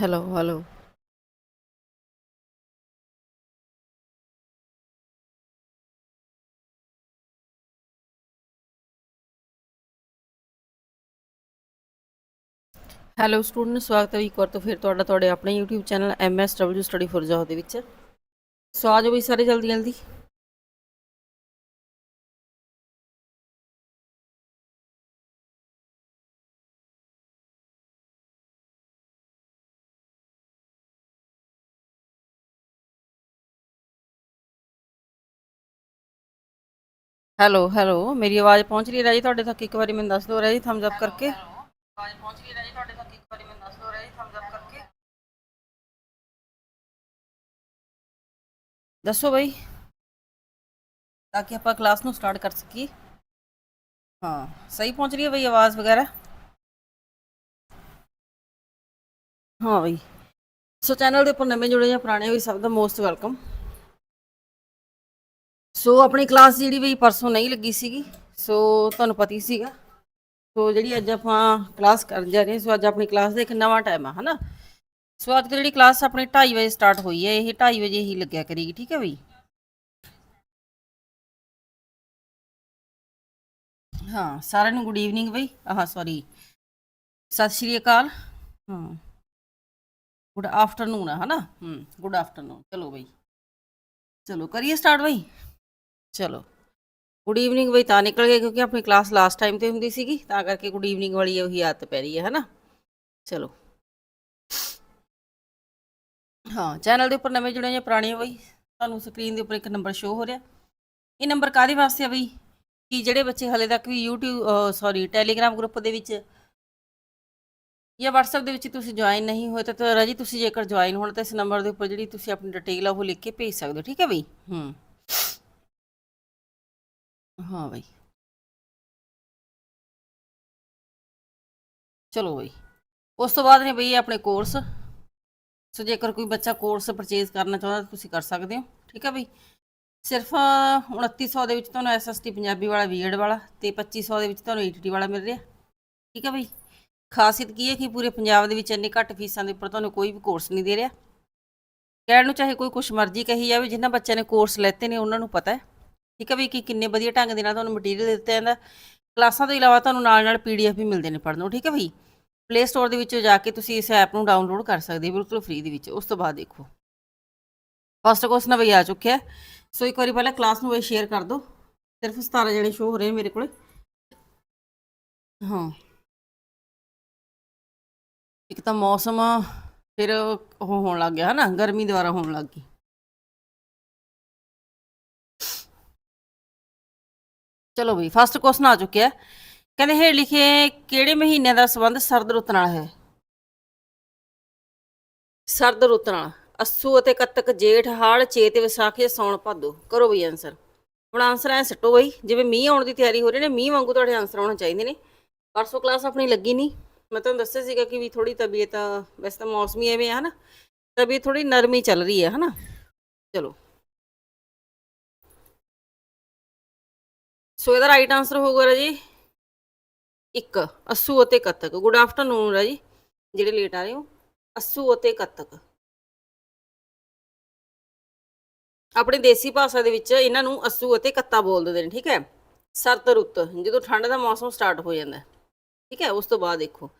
Hello hello hello student ਸਵਾਗਤ ਹੈ ਇੱਕ ਵਾਰ ਤੋਂ ਫਿਰ ਤੁਹਾਡਾ ਤੁਹਾਡੇ ਆਪਣੇ YouTube channel MSW study for job ਦੇ ਵਿੱਚ। ਸੋ ਆ ਵੀ ਸਾਰੇ ਜਲਦੀ ਜਲਦੀ ਹੈਲੋ ਹੈਲੋ, ਮੇਰੀ ਆਵਾਜ਼ ਪਹੁੰਚ ਰਹੀ ਹੈ ਜੀ ਤੁਹਾਡੇ ਤੱਕ ਇੱਕ ਵਾਰੀ ਮੈਨੂੰ ਦੱਸ ਦਿਓ ਜੀ ਥੰਬਸ ਅਪ ਕਰਕੇ। ਆਵਾਜ਼ ਪਹੁੰਚ ਰਹੀ ਹੈ ਜੀ ਤੁਹਾਡੇ ਤੱਕ ਇੱਕ ਵਾਰੀ ਮੈਨੂੰ ਦੱਸ ਦਿਓ ਜੀ ਥੰਬਸ ਅਪ ਕਰਕੇ ਦੱਸੋ ਬਈ, ਤਾਂ ਕਿ ਆਪਾਂ ਕਲਾਸ ਨੂੰ ਸਟਾਰਟ ਕਰ ਸਕੀਏ। ਹਾਂ, ਸਹੀ ਪਹੁੰਚ ਰਹੀ ਹੈ ਬਈ ਆਵਾਜ਼ ਵਗੈਰਾ? ਹਾਂ ਬਈ। ਸੋ ਚੈਨਲ ਦੇ ਉੱਪਰ ਨਵੇਂ ਜੁੜੇ ਜਾਂ ਪੁਰਾਣੇ ਹੋਈ ਸਭ ਦਾ ਮੋਸਟ ਵੈਲਕਮ ਸੋ ਆਪਣੀ ਕਲਾਸ ਜਿਹੜੀ ਬਈ ਪਰਸੋਂ ਨਹੀਂ ਲੱਗੀ ਸੀਗੀ ਸੋ ਤੁਹਾਨੂੰ ਪਤਾ ਹੀ ਸੀਗਾ। ਸੋ ਜਿਹੜੀ ਅੱਜ ਆਪਾਂ ਕਲਾਸ ਕਰਨ ਜਾ ਰਹੇ ਸੋ ਅੱਜ ਆਪਣੀ ਕਲਾਸ ਦਾ ਇੱਕ ਨਵਾਂ ਟਾਈਮ ਆ, ਹਨਾ? ਸੋ ਅੱਜ ਦੀ ਜਿਹੜੀ ਕਲਾਸ ਆਪਣੀ 2:30 ਵਜੇ ਸਟਾਰਟ ਹੋਈ ਹੈ, ਇਹ 2:30 ਵਜੇ ਹੀ ਲੱਗਿਆ ਕਰੇਗੀ, ਠੀਕ ਹੈ ਬਈ? ਹਾਂ, ਸਾਰਿਆਂ ਨੂੰ ਗੁੱਡ ਈਵਨਿੰਗ ਬਈ। ਆਹ ਸੌਰੀ ਸਤਿ ਸ਼੍ਰੀ ਅਕਾਲ। ਹਾਂ। ਗੁੱਡ ਆਫਟਰਨੂਨ ਆ, ਹਨਾ? ਹੂੰ ਗੁੱਡ ਆਫਟਰਨੂਨ ਚਲੋ ਬਈ। ਚਲੋ, ਕਰੀਏ ਸਟਾਰਟ ਬਈ? ਚਲੋ। ਗੁੱਡ ਈਵਨਿੰਗ ਬਈ, ਤਾਂ ਨਿਕਲ ਗਏ ਕਿਉਂਕਿ ਆਪਣੀ ਕਲਾਸ ਲਾਸਟ ਟਾਈਮ ਤੇ ਹੁੰਦੀ ਸੀਗੀ, ਤਾਂ ਕਰਕੇ ਗੁੱਡ ਈਵਨਿੰਗ ਵਾਲੀ ਉਹੀ ਆਦਤ ਪੈ ਰਹੀ ਹੈ, ਹਨਾ? ਚਲੋ। ਹਾਂ ਚੈਨਲ ਦੇ ਉੱਪਰ ਨਵੇਂ ਜੁੜੇ ਜਾਂ ਪੁਰਾਣੇ ਬਈ, ਤੁਹਾਨੂੰ ਸਕਰੀਨ ਦੇ ਉੱਪਰ ਇੱਕ ਨੰਬਰ ਸ਼ੋ ਹੋ ਰਿਹਾ। ਇਹ ਨੰਬਰ ਕਾਦੇ ਵਾਸਤੇ ਆ ਬਈ? ਕਿ ਜਿਹੜੇ ਬੱਚੇ ਹਲੇ ਤੱਕ ਵੀ YouTube ਸੌਰੀ Telegram ਗਰੁੱਪ ਦੇ ਵਿੱਚ ਜਾਂ WhatsApp ਦੇ ਵਿੱਚ ਤੁਸੀਂ ਜੁਆਇਨ ਨਹੀਂ ਹੋਏ, ਤਾਂ ਤਾਂ ਰਾਜੀ ਤੁਸੀਂ ਜੇਕਰ ਜੁਆਇਨ ਹੋਣਾ, ਤਾਂ ਇਸ ਨੰਬਰ ਦੇ ਉੱਪਰ ਜਿਹੜੀ ਤੁਸੀਂ ਆਪਣੀ ਡਿਟੇਲ ਆ ਉਹ ਲਿਖ ਕੇ ਭੇਜ ਸਕਦੇ ਹੋ, ਠੀਕ ਹੈ ਬਈ? ਹੂੰ। ਹਾਂ ਬਈ। ਚਲੋ ਬਈ। ਉਸ ਤੋਂ ਬਾਅਦ ਨੇ ਬਈ ਆਪਣੇ ਕੋਰਸ ਸੋ ਜੇਕਰ ਕੋਈ ਬੱਚਾ ਕੋਰਸ ਪਰਚੇਜ਼ ਕਰਨਾ ਚਾਹੁੰਦਾ ਤਾਂ ਤੁਸੀਂ ਕਰ ਸਕਦੇ ਹੋ। ਠੀਕ ਹੈ ਬਈ? ਸਿਰਫ 2900 ਦੇ ਵਿੱਚ ਤੁਹਾਨੂੰ ਐਸਐਸਟੀ ਪੰਜਾਬੀ ਵਾਲਾ ਬੀਐਡ ਵਾਲਾ ਤੇ 2500 ਦੇ ਵਿੱਚ ਤੁਹਾਨੂੰ ਈਟੀਟੀ ਵਾਲਾ ਮਿਲ ਰਿਹਾ। ਠੀਕ ਹੈ ਬਈ? ਖਾਸੀਅਤ ਕੀ ਹੈ ਕਿ ਪੂਰੇ ਪੰਜਾਬ ਦੇ ਵਿੱਚ ਇੰਨੇ ਘੱਟ ਫੀਸਾਂ ਦੇ ਉੱਪਰ ਤੁਹਾਨੂੰ ਕੋਈ ਵੀ ਕੋਰਸ ਨਹੀਂ ਦੇ ਰਿਹਾ। ਕਹਿਣ ਨੂੰ ਚਾਹੇ ਕੋਈ ਕੁਛ ਮਰਜ਼ੀ ਕਹੀ ਜਾਵੇ ਜਿਨ੍ਹਾਂ ਬੱਚਿਆਂ ਨੇ ਕੋਰਸ ਲੈਤੇ ਨੇ, ਉਹਨਾਂ ਨੂੰ ਪਤਾ ਹੈ। ਠੀਕ ਹੈ ਵੀ ਕਿ ਕਿੰਨੇ ਵਧੀਆ ਢੰਗ ਦੇ ਨਾਲ ਤੁਹਾਨੂੰ ਮਟੀਰੀਅਲ ਦਿੱਤਾ ਜਾਂਦਾ। ਕਲਾਸਾਂ ਤੋਂ ਇਲਾਵਾ ਤੁਹਾਨੂੰ ਨਾਲ ਨਾਲ ਪੀਡੀਐਫ ਵੀ ਮਿਲਦੇ ਨੇ ਪੜ੍ਹਨ ਨੂੰ, ਠੀਕ ਹੈ ਬਈ? ਪਲੇ ਸਟੋਰ ਦੇ ਵਿੱਚ ਜਾ ਕੇ ਤੁਸੀਂ ਇਸ ਐਪ ਨੂੰ ਡਾਊਨਲੋਡ ਕਰ ਸਕਦੇ ਹੋ ਬਿਲਕੁਲ ਫ੍ਰੀ ਦੇ ਵਿੱਚ, ਉਸ ਤੋਂ ਬਾਅਦ ਦੇਖੋ। ਫਸਟ ਕੁਐਸਚਨ ਬਈ, ਆ ਚੁੱਕਿਆ। ਸੋ ਇੱਕ ਵਾਰੀ ਪਹਿਲਾਂ ਕਲਾਸ ਨੂੰ ਬਈ ਸ਼ੇਅਰ ਕਰ ਦਿਓ। ਸਿਰਫ 17 ਜਣੇ ਸ਼ੋ ਹੋ ਰਹੇ ਨੇ ਮੇਰੇ ਕੋਲੇ। ਹਾਂ। ਇੱਕ ਤਾਂ ਮੌਸਮ ਫਿਰ ਉਹ ਹੋਣ ਲੱਗ ਗਿਆ ਹਨਾ, ਗਰਮੀ ਦੁਆਰਾ ਹੋਣ ਲੱਗ ਗਈ। ਚਲੋ ਬਈ ਫਸਟ ਕੁਐਸਚਨ ਆ ਚੁੱਕਿਆ ਕਹਿੰਦੇ ਹੇਠ ਲਿਖੇ ਕਿਹੜੇ ਮਹੀਨੇ ਦਾ ਸੰਬੰਧ ਸਰਦ ਰੁੱਤ ਨਾਲ ਹੈ? ਸਰਦ ਰੁੱਤ ਨਾਲ। ਅਸੂ ਅਤੇ ਕੱਤਕ, ਜੇਠ, ਹਾੜ, ਚੇਤ, ਵਿਸਾਖੀ ਸੌਣ ਭਾਦੋ। ਕਰੋ ਬਈ ਆਨਸਰ ਹੁਣ ਆਨਸਰ ਐ ਸੱਟੋ ਬਈ, ਜਿਵੇਂ ਮੀਂਹ ਆਉਣ ਦੀ ਤਿਆਰੀ ਹੋ ਰਹੀ ਨੇ, ਮੀਂਹ ਵਾਂਗੂ ਤੁਹਾਡੇ ਆਨਸਰ ਆਉਣੇ ਚਾਹੀਦੇ ਨੇ। ਪਰਸੋਂ ਕਲਾਸ ਆਪਣੀ ਲੱਗੀ ਨਹੀਂ। ਮੈਂ ਤੁਹਾਨੂੰ ਦੱਸਿਆ ਸੀਗਾ ਕਿ ਵੀ ਥੋੜੀ ਤਬੀਅਤ, ਵੈਸੇ ਤਾਂ ਮੌਸਮੀ ਐਵੇਂ ਆ, ਹਨਾ। ਤਬੀਅਤ ਥੋੜੀ ਨਰਮੀ ਚੱਲ ਰਹੀ ਹੈ, ਹਨਾ। ਚਲੋ। ਸੋ ਇਹਦਾ ਰਾਈਟ ਆਨਸਰ ਹੋਊਗਾ ਰਾਜੀ ਇੱਕ, ਅਸੂ ਅਤੇ ਕੱਤਕ। ਗੁੱਡ ਆਫਟਰਨੂਨ ਰਾਜੀ, ਜਿਹੜੇ ਲੇਟ ਆ ਰਹੇ ਹੋ। ਅਸੂ ਅਤੇ ਕੱਤਕ। ਆਪਣੇ ਦੇਸੀ ਭਾਸ਼ਾ ਦੇ ਵਿੱਚ ਇਹਨਾਂ ਨੂੰ ਅਸੂ ਅਤੇ ਕੱਤਾ ਬੋਲ ਦਿੰਦੇ ਨੇ, ਠੀਕ ਹੈ? ਸਰਤ ਰੁੱਤ, ਜਦੋਂ ਠੰਡ ਦਾ ਮੌਸਮ ਸਟਾਰਟ ਹੋ ਜਾਂਦਾ ਠੀਕ ਹੈ? ਉਸ ਤੋਂ ਬਾਅਦ ਦੇਖੋ।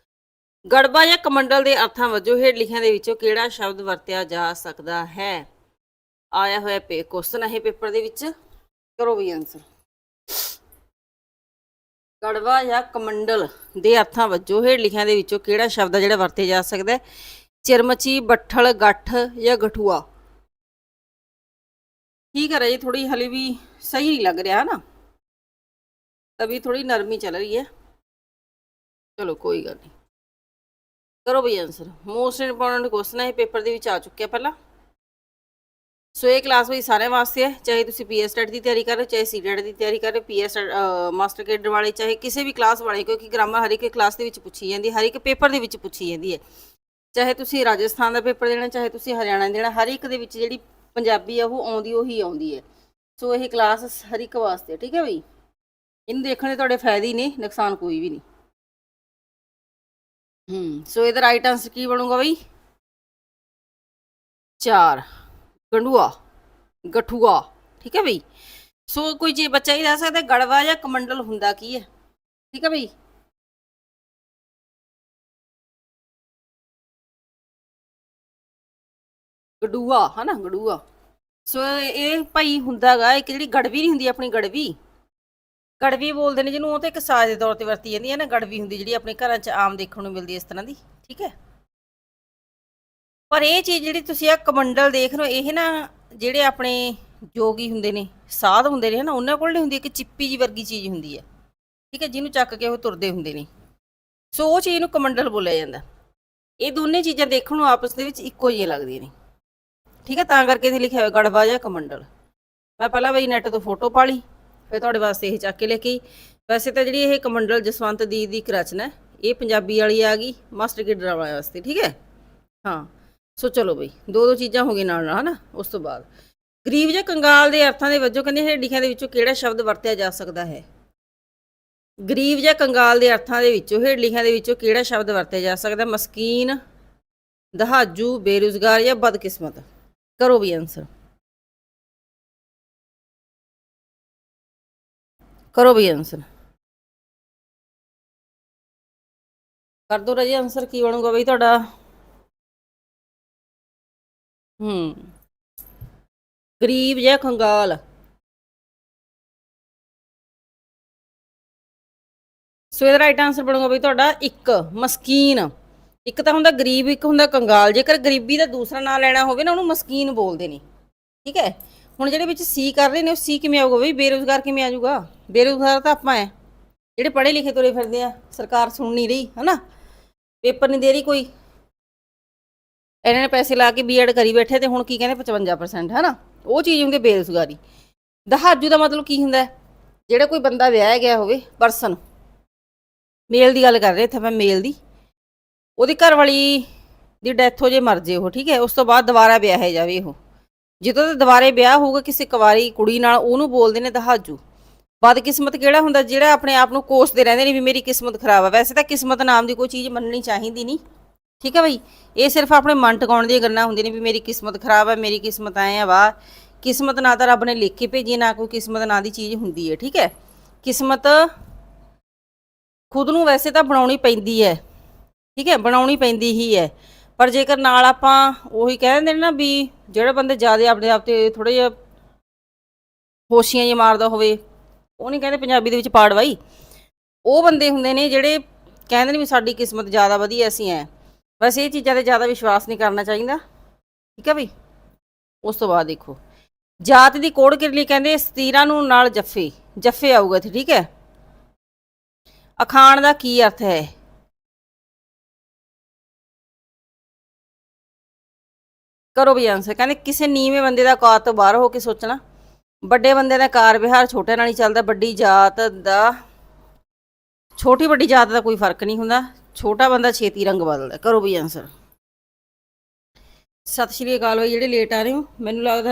ਗੜਬਾ ਜਾਂ ਕਮੰਡਲ ਦੇ ਅਰਥਾਂ ਵਜੋਂ ਹੇਠ ਲਿਖਿਆਂ ਦੇ ਵਿੱਚੋਂ ਕਿਹੜਾ ਸ਼ਬਦ ਵਰਤਿਆ ਜਾ ਸਕਦਾ ਹੈ? ਆਇਆ ਹੋਇਆ ਪੇ ਕੁਐਸਚਨ ਹੈ ਪੇਪਰ ਦੇ ਵਿੱਚ। ਕਰੋ ਵੀ ਆਨਸਰ ਗੜਵਾ ਜਾਂ ਕਮੰਡਲ ਦੇ ਅਰਥਾਂ ਵਜੋਂ ਹੇਠ ਲਿਖਿਆਂ ਦੇ ਵਿੱਚੋਂ ਕਿਹੜਾ ਸ਼ਬਦ ਆ ਜਿਹੜਾ ਵਰਤਿਆ ਜਾ ਸਕਦਾ ਹੈ? ਚਿਰਮਚੀ, ਬੱਠਲ, ਗੱਠ ਜਾਂ ਗਠੂਆ? ਠੀਕ ਹੈ ਰਾਜੀ ਥੋੜੀ ਹਲੇ ਵੀ ਸਹੀ ਨਹੀਂ ਲੱਗ ਰਿਹਾ ਨਾ। ਤभी ਥੋੜੀ ਨਰਮੀ ਚੱਲ ਰਹੀ ਹੈ। ਚਲੋ, ਕੋਈ ਗੱਲ ਨਹੀਂ। ਕਰੋ ਬਈ ਆਨਸਰ ਮੋਸਟ ਇੰਪੋਰਟੈਂਟ ਕੁਐਸਚਨ ਹੈ, ਇਹ ਪੇਪਰ ਦੇ ਵਿੱਚ ਆ ਚੁੱਕਿਆ ਪਹਿਲਾਂ। ਸੋ ਇਹ ਕਲਾਸ ਵੀ ਸਾਰਿਆਂ ਵਾਸਤੇ ਹੈ, ਚਾਹੇ ਤੁਸੀਂ ਪੀਐਸ ਟੈਟ ਦੀ ਤਿਆਰੀ ਕਰ ਰਹੇ ਹੋ, ਚਾਹੇ ਸੀਟੈਟ ਦੀ ਤਿਆਰੀ ਕਰ ਰਹੇ ਹੋ ਪੀਐਸ ਮਾਸਟਰ ਕੇਡਰ ਵਾਲੇ, ਚਾਹੇ ਕਿਸੇ ਵੀ ਕਲਾਸ ਵਾਲੇ, ਕਿਉਂਕਿ ਗ੍ਰਾਮਰ ਹਰ ਇੱਕ ਕਲਾਸ ਦੇ ਵਿੱਚ ਪੁੱਛੀ ਜਾਂਦੀ ਹੈ, ਹਰ ਇੱਕ ਪੇਪਰ ਦੇ ਵਿੱਚ ਪੁੱਛੀ ਜਾਂਦੀ ਹੈ। ਚਾਹੇ ਤੁਸੀਂ ਰਾਜਸਥਾਨ ਦਾ ਪੇਪਰ ਦੇਣਾ, ਚਾਹੇ ਤੁਸੀਂ ਹਰਿਆਣਾ ਦੇਣਾ, ਹਰ ਇੱਕ ਦੇ ਵਿੱਚ ਜਿਹੜੀ ਪੰਜਾਬੀ ਆ, ਉਹ ਆਉਂਦੀ, ਉਹੀ ਆਉਂਦੀ ਹੈ। ਸੋ ਇਹ ਕਲਾਸ ਹਰ ਇੱਕ ਵਾਸਤੇ, ਠੀਕ ਹੈ ਬਈ? ਇਹਨੂੰ ਦੇਖਣ ਦੇ ਤੁਹਾਡੇ ਫਾਇਦੇ ਹੀ ਨੇ, ਨੁਕਸਾਨ ਕੋਈ ਵੀ ਨਹੀਂ। ਹੂੰ, ਸੋ ਇਹਦਾ ਰਾਈਟ ਆਨਸਰ ਕੀ ਬਣੂਗਾ ਬਈ? 4 ਗੰਡੂਆ, ਗਠੂਆ, ਠੀਕ ਹੈ ਬਈ? ਸੋ ਕੋਈ ਜੇ ਬੱਚਾ ਹੀ ਦੱਸ ਸਕਦਾ, ਗੜਵਾ ਜਾਂ ਕਮੰਡਲ ਹੁੰਦਾ ਕੀ ਹੈ? ਠੀਕ ਹੈ ਬਈ? ਗਡੂਆ ਹਨਾ ਗਡੂਆ ਸੋ ਇਹ ਭਾਈ ਹੁੰਦਾਗਾ, ਇੱਕ ਜਿਹੜੀ ਗੜਵੀ ਨਹੀਂ ਹੁੰਦੀ ਆਪਣੀ ਗੜਵੀ? ਗੜਵੀ ਬੋਲਦੇ ਨੇ ਜਿਹਨੂੰ, ਉਹ ਤੇ ਇੱਕ ਸਾਜ਼ ਦੇ ਤੌਰ ਤੇ ਵਰਤੀ ਜਾਂਦੀ ਹੈ ਨਾ, ਗੜਵੀ ਹੁੰਦੀ ਜਿਹੜੀ ਆਪਣੇ ਘਰਾਂ 'ਚ ਆਮ ਦੇਖਣ ਨੂੰ ਮਿਲਦੀ ਹੈ ਇਸ ਤਰ੍ਹਾਂ ਦੀ, ਠੀਕ ਹੈ? ਪਰ ਇਹ ਚੀਜ਼ ਜਿਹੜੀ ਤੁਸੀਂ ਆ ਕਮੰਡਲ ਦੇਖ ਰਹੇ ਹੋ, ਇਹ ਨਾ ਜਿਹੜੇ ਆਪਣੇ ਜੋਗੀ ਹੁੰਦੇ ਨੇ, ਸਾਧ ਹੁੰਦੇ ਨੇ ਨਾ ਉਹਨਾਂ ਕੋਲ ਨਹੀਂ ਹੁੰਦੀ, ਇੱਕ ਚਿੱਪੀ ਜੀ ਵਰਗੀ ਚੀਜ਼ ਹੁੰਦੀ ਹੈ। ਠੀਕ ਹੈ, ਜਿਹਨੂੰ ਚੱਕ ਕੇ ਉਹ ਤੁਰਦੇ ਹੁੰਦੇ ਨੇ। ਸੋ ਉਹ ਚੀਜ਼ ਨੂੰ ਕਮੰਡਲ ਬੋਲਿਆ ਜਾਂਦਾ। ਇਹ ਦੋਨੇ ਚੀਜ਼ਾਂ ਦੇਖਣ ਨੂੰ ਆਪਸ ਦੇ ਵਿੱਚ ਇੱਕੋ ਜਿਹੀਆਂ ਲੱਗਦੀਆਂ ਨੇ। ਠੀਕ ਹੈ, ਤਾਂ ਕਰਕੇ ਇਹ ਲਿਖਿਆ ਹੋਇਆ ਗੜਵਾ ਜਾਂ ਕਮੰਡਲ। ਮੈਂ ਪਹਿਲਾਂ ਬਈ ਨੈਟ ਤੋਂ ਫੋਟੋ ਪਾ ਲਈ, ਫਿਰ ਤੁਹਾਡੇ ਵਾਸਤੇ ਇਹ ਚੱਕ ਕੇ ਲੈ ਕੇ ਵੈਸੇ ਤਾਂ ਜਿਹੜੀ ਇਹ ਕਮੰਡਲ ਜਸਵੰਤ ਦੀ ਦੀ ਇੱਕ ਰਚਨਾ ਇਹ ਪੰਜਾਬੀ ਵਾਲੀ ਆ ਗਈ, ਮਾਸਟਰ ਕੀ ਡਰਾਮਾ ਵਾਸਤੇ, ਠੀਕ ਹੈ? ਹਾਂ। ਸੋ ਚਲੋ ਬਈ, ਦੋ ਦੋ ਚੀਜ਼ਾਂ ਹੋ ਗਈਆਂ ਨਾਲ ਨਾਲ, ਹਨਾ, ਉਸ ਤੋਂ ਬਾਅਦ। ਗਰੀਬ ਜਾਂ ਕੰਗਾਲ ਦੇ ਅਰਥਾਂ ਦੇ ਵਜੋਂ ਕਹਿੰਦੇ ਇਹ ਲਿਖਿਆਂ ਦੇ ਵਿੱਚੋਂ ਕਿਹੜਾ ਸ਼ਬਦ ਵਰਤਿਆ ਜਾ ਸਕਦਾ ਹੈ? ਗਰੀਬ ਜਾਂ ਕੰਗਾਲ ਦੇ ਅਰਥਾਂ ਦੇ ਵਿੱਚੋਂ, ਹੇਠ ਦੇ ਵਿੱਚੋਂ ਕਿਹੜਾ ਸ਼ਬਦ ਵਰਤਿਆ ਜਾ ਸਕਦਾ? ਮਸਕੀਨ, ਦਹਾਜੂ, ਬੇਰੁਜ਼ਗਾਰ ਜਾਂ ਬਦਕਿਸਮਤ? ਕਰੋ ਵੀ ਆਨਸਰ ਕਰੋ ਵੀ ਆਨਸਰ ਕਰ ਦੋ ਰਾਜੇ ਆਨਸਰ ਕੀ ਬਣੂਗਾ ਬਈ ਤੁਹਾਡਾ? ਹੂੰ। ਗਰੀਬ ਜਾਂ ਕੰਗਾਲ ਸੋ ਇਹਦਾ ਰਾਈਟ ਆਨਸਰ ਬਣੂਗਾ ਬਈ ਤੁਹਾਡਾ ਇੱਕ, ਮਸਕੀਨ। ਇੱਕ ਤਾਂ ਹੁੰਦਾ ਗਰੀਬ, ਇੱਕ ਹੁੰਦਾ ਕੰਗਾਲ ਜੇਕਰ ਗਰੀਬੀ ਦਾ ਦੂਸਰਾ ਨਾਂ ਲੈਣਾ ਹੋਵੇ ਨਾ, ਉਹਨੂੰ ਮਸਕੀਨ ਬੋਲਦੇ ਨੇ। ਠੀਕ ਹੈ? ਹੁਣ ਜਿਹੜੇ ਵਿੱਚ ਸੀ ਕਰ ਰਹੇ ਨੇ, ਉਹ ਸੀ ਕਿਵੇਂ ਆਊਗਾ ਬਈ? ਬੇਰੁਜ਼ਗਾਰ ਕਿਵੇਂ ਆਜੂਗਾ ਜਾਊਗਾ? ਬੇਰੁਜ਼ਗਾਰ ਤਾਂ ਆਪਾਂ ਐ। ਜਿਹੜੇ ਪੜ੍ਹੇ ਲਿਖੇ ਤੁਰੇ ਫਿਰਦੇ ਆ, ਸਰਕਾਰ ਸੁਣ ਨਹੀਂ ਰਹੀ, ਹਨਾ? ਪੇਪਰ ਨਹੀਂ ਦੇ ਰਹੀ ਕੋਈ। ਇਹਨਾਂ ਨੇ ਪੈਸੇ ਲਾ ਕੇ ਬੀਐਡ ਕਰੀ ਬੈਠੇ ਤੇ ਹੁਣ ਕੀ ਕਹਿੰਦੇ 55% ਹਨਾ? ਉਹ ਚੀਜ਼ ਹੁੰਦੀ ਬੇਰੁਜ਼ਗਾਰੀ। ਦਹਾਜੂ ਦਾ ਮਤਲਬ ਕੀ ਹੁੰਦਾ ਜਿਹੜਾ ਕੋਈ ਬੰਦਾ ਵਿਆਹਿਆ ਗਿਆ ਹੋਵੇ ਪਰਸਨ। ਮੇਲ ਦੀ ਗੱਲ ਕਰ ਰਹੇ, ਇੱਥੇ ਮੈਂ ਮੇਲ ਦੀ। ਉਹਦੀ ਘਰ ਵਾਲੀ ਦੀ ਡੈਥ ਹੋ ਜੇ, ਮਰ ਜੇ ਉਹ, ਠੀਕ ਹੈ? ਉਸ ਤੋਂ ਬਾਅਦ ਦੁਬਾਰਾ ਵਿਆਹਿਆ ਜਾਵੇ ਉਹ। ਜਦੋਂ ਤੇ ਦੁਬਾਰੇ ਵਿਆਹ ਹੋਊਗਾ, ਕਿਸੇ ਕੁਵਾਰੀ ਕੁੜੀ ਨਾਲ, ਉਹਨੂੰ ਬੋਲਦੇ ਨੇ ਦਹਾਜੂ। ਬਦਕਿਸਮਤ ਕਿਹੜਾ ਹੁੰਦਾ? ਜਿਹੜਾ ਆਪਣੇ ਆਪ ਨੂੰ ਕੋਸਦੇ ਰਹਿੰਦੇ ਨੇ ਵੀ ਮੇਰੀ ਕਿਸਮਤ ਖਰਾਬ ਹੈ ਵੈਸੇ ਤਾਂ ਕਿਸਮਤ ਨਾਮ ਦੀ ਕੋਈ ਚੀਜ਼ ਮੰਨਣੀ ਚਾਹੀਦੀ ਨਹੀਂ। ਠੀਕ ਹੈ ਬਈ? ਇਹ ਸਿਰਫ ਆਪਣੇ ਮਨ ਟਿਕਾਉਣ ਦੀਆਂ ਗੱਲਾਂ ਹੁੰਦੀਆਂ ਨੇ ਵੀ ਮੇਰੀ ਕਿਸਮਤ ਖਰਾਬ ਹੈ ਮੇਰੀ ਕਿਸਮਤ ਆਏ ਆ, ਵਾਹ। ਕਿਸਮਤ ਨਾ ਤਾਂ ਰੱਬ ਨੇ ਲਿਖ ਕੇ ਭੇਜੀ, ਨਾ ਕੋਈ ਕਿਸਮਤ ਨਾਂ ਦੀ ਚੀਜ਼ ਹੁੰਦੀ ਹੈ, ਠੀਕ ਹੈ? ਕਿਸਮਤ ਖੁਦ ਨੂੰ ਵੈਸੇ ਤਾਂ ਬਣਾਉਣੀ ਪੈਂਦੀ ਹੈ, ਠੀਕ ਹੈ? ਬਣਾਉਣੀ ਪੈਂਦੀ ਹੀ ਹੈ। ਪਰ ਜੇਕਰ ਨਾਲ ਆਪਾਂ ਉਹੀ ਕਹਿ ਦਿੰਦੇ ਨੇ ਨਾ ਵੀ ਜਿਹੜੇ ਬੰਦੇ ਜ਼ਿਆਦਾ ਆਪਣੇ ਆਪ ਤੇ ਥੋੜੇ ਜਿਹਾ ਹੋਸ਼ੀਆਂ ਜਿਹਾ ਮਾਰਦਾ ਹੋਵੇ, ਉਹ ਨਹੀਂ ਕਹਿੰਦੇ ਪੰਜਾਬੀ ਦੇ ਵਿੱਚ ਪਾੜ ਪਾੜਵਾਈ। ਉਹ ਬੰਦੇ ਹੁੰਦੇ ਨੇ ਜਿਹੜੇ ਕਹਿੰਦੇ ਨੇ ਵੀ ਸਾਡੀ ਕਿਸਮਤ ਜ਼ਿਆਦਾ ਵਧੀਆ ਅਸੀਂ ਐ। ਵੈਸੇ ਇਹ ਚੀਜ਼ਾਂ ਤੇ ਜ਼ਿਆਦਾ ਵਿਸ਼ਵਾਸ ਨਹੀਂ ਕਰਨਾ ਚਾਹੀਦਾ। ਠੀਕ ਹੈ ਬਈ? ਉਸ ਤੋਂ ਬਾਅਦ ਦੇਖੋ। ਜਾਤ ਦੀ ਕੋੜ ਕਿਰਲੀ ਕਹਿੰਦੇ? ਸਤੀਰਾਂ ਨੂੰ ਨਾਲ ਜੱਫੇ। ਜੱਫੇ ਆਊਗਾ ਇੱਥੇ, ਠੀਕ ਹੈ? ਅਖਾਣ ਦਾ ਕੀ ਅਰਥ ਹੈ? ਕਰੋ ਵੀ ਆਨਸਰ ਕਹਿੰਦੇ ਕਿਸੇ ਨੀਵੇਂ ਬੰਦੇ ਦਾ ਔਕਾਤ ਤੋਂ ਬਾਹਰ ਹੋ ਕੇ ਸੋਚਣਾ। ਵੱਡੇ ਬੰਦੇ ਦਾ ਕਾਰ ਵਿਹਾਰ ਛੋਟੇ ਨਾਲ ਹੀ ਚੱਲਦਾ। ਵੱਡੀ ਜਾਤ ਦਾ ਛੋਟੀ ਵੱਡੀ ਜਾਤ ਦਾ ਕੋਈ ਫ਼ਰਕ ਨਹੀਂ ਹੁੰਦਾ। ਛੋਟਾ ਬੰਦਾ ਛੇਤੀ ਰੰਗ ਬਦਲਦਾ। ਕਰੋ ਵੀ ਆਨਸਰ ਸਤਿ ਸ਼੍ਰੀ ਅਕਾਲ ਬਈ, ਜਿਹੜੇ ਲੇਟ ਆ ਰਹੇ ਹੋ, ਮੈਨੂੰ ਲੱਗਦਾ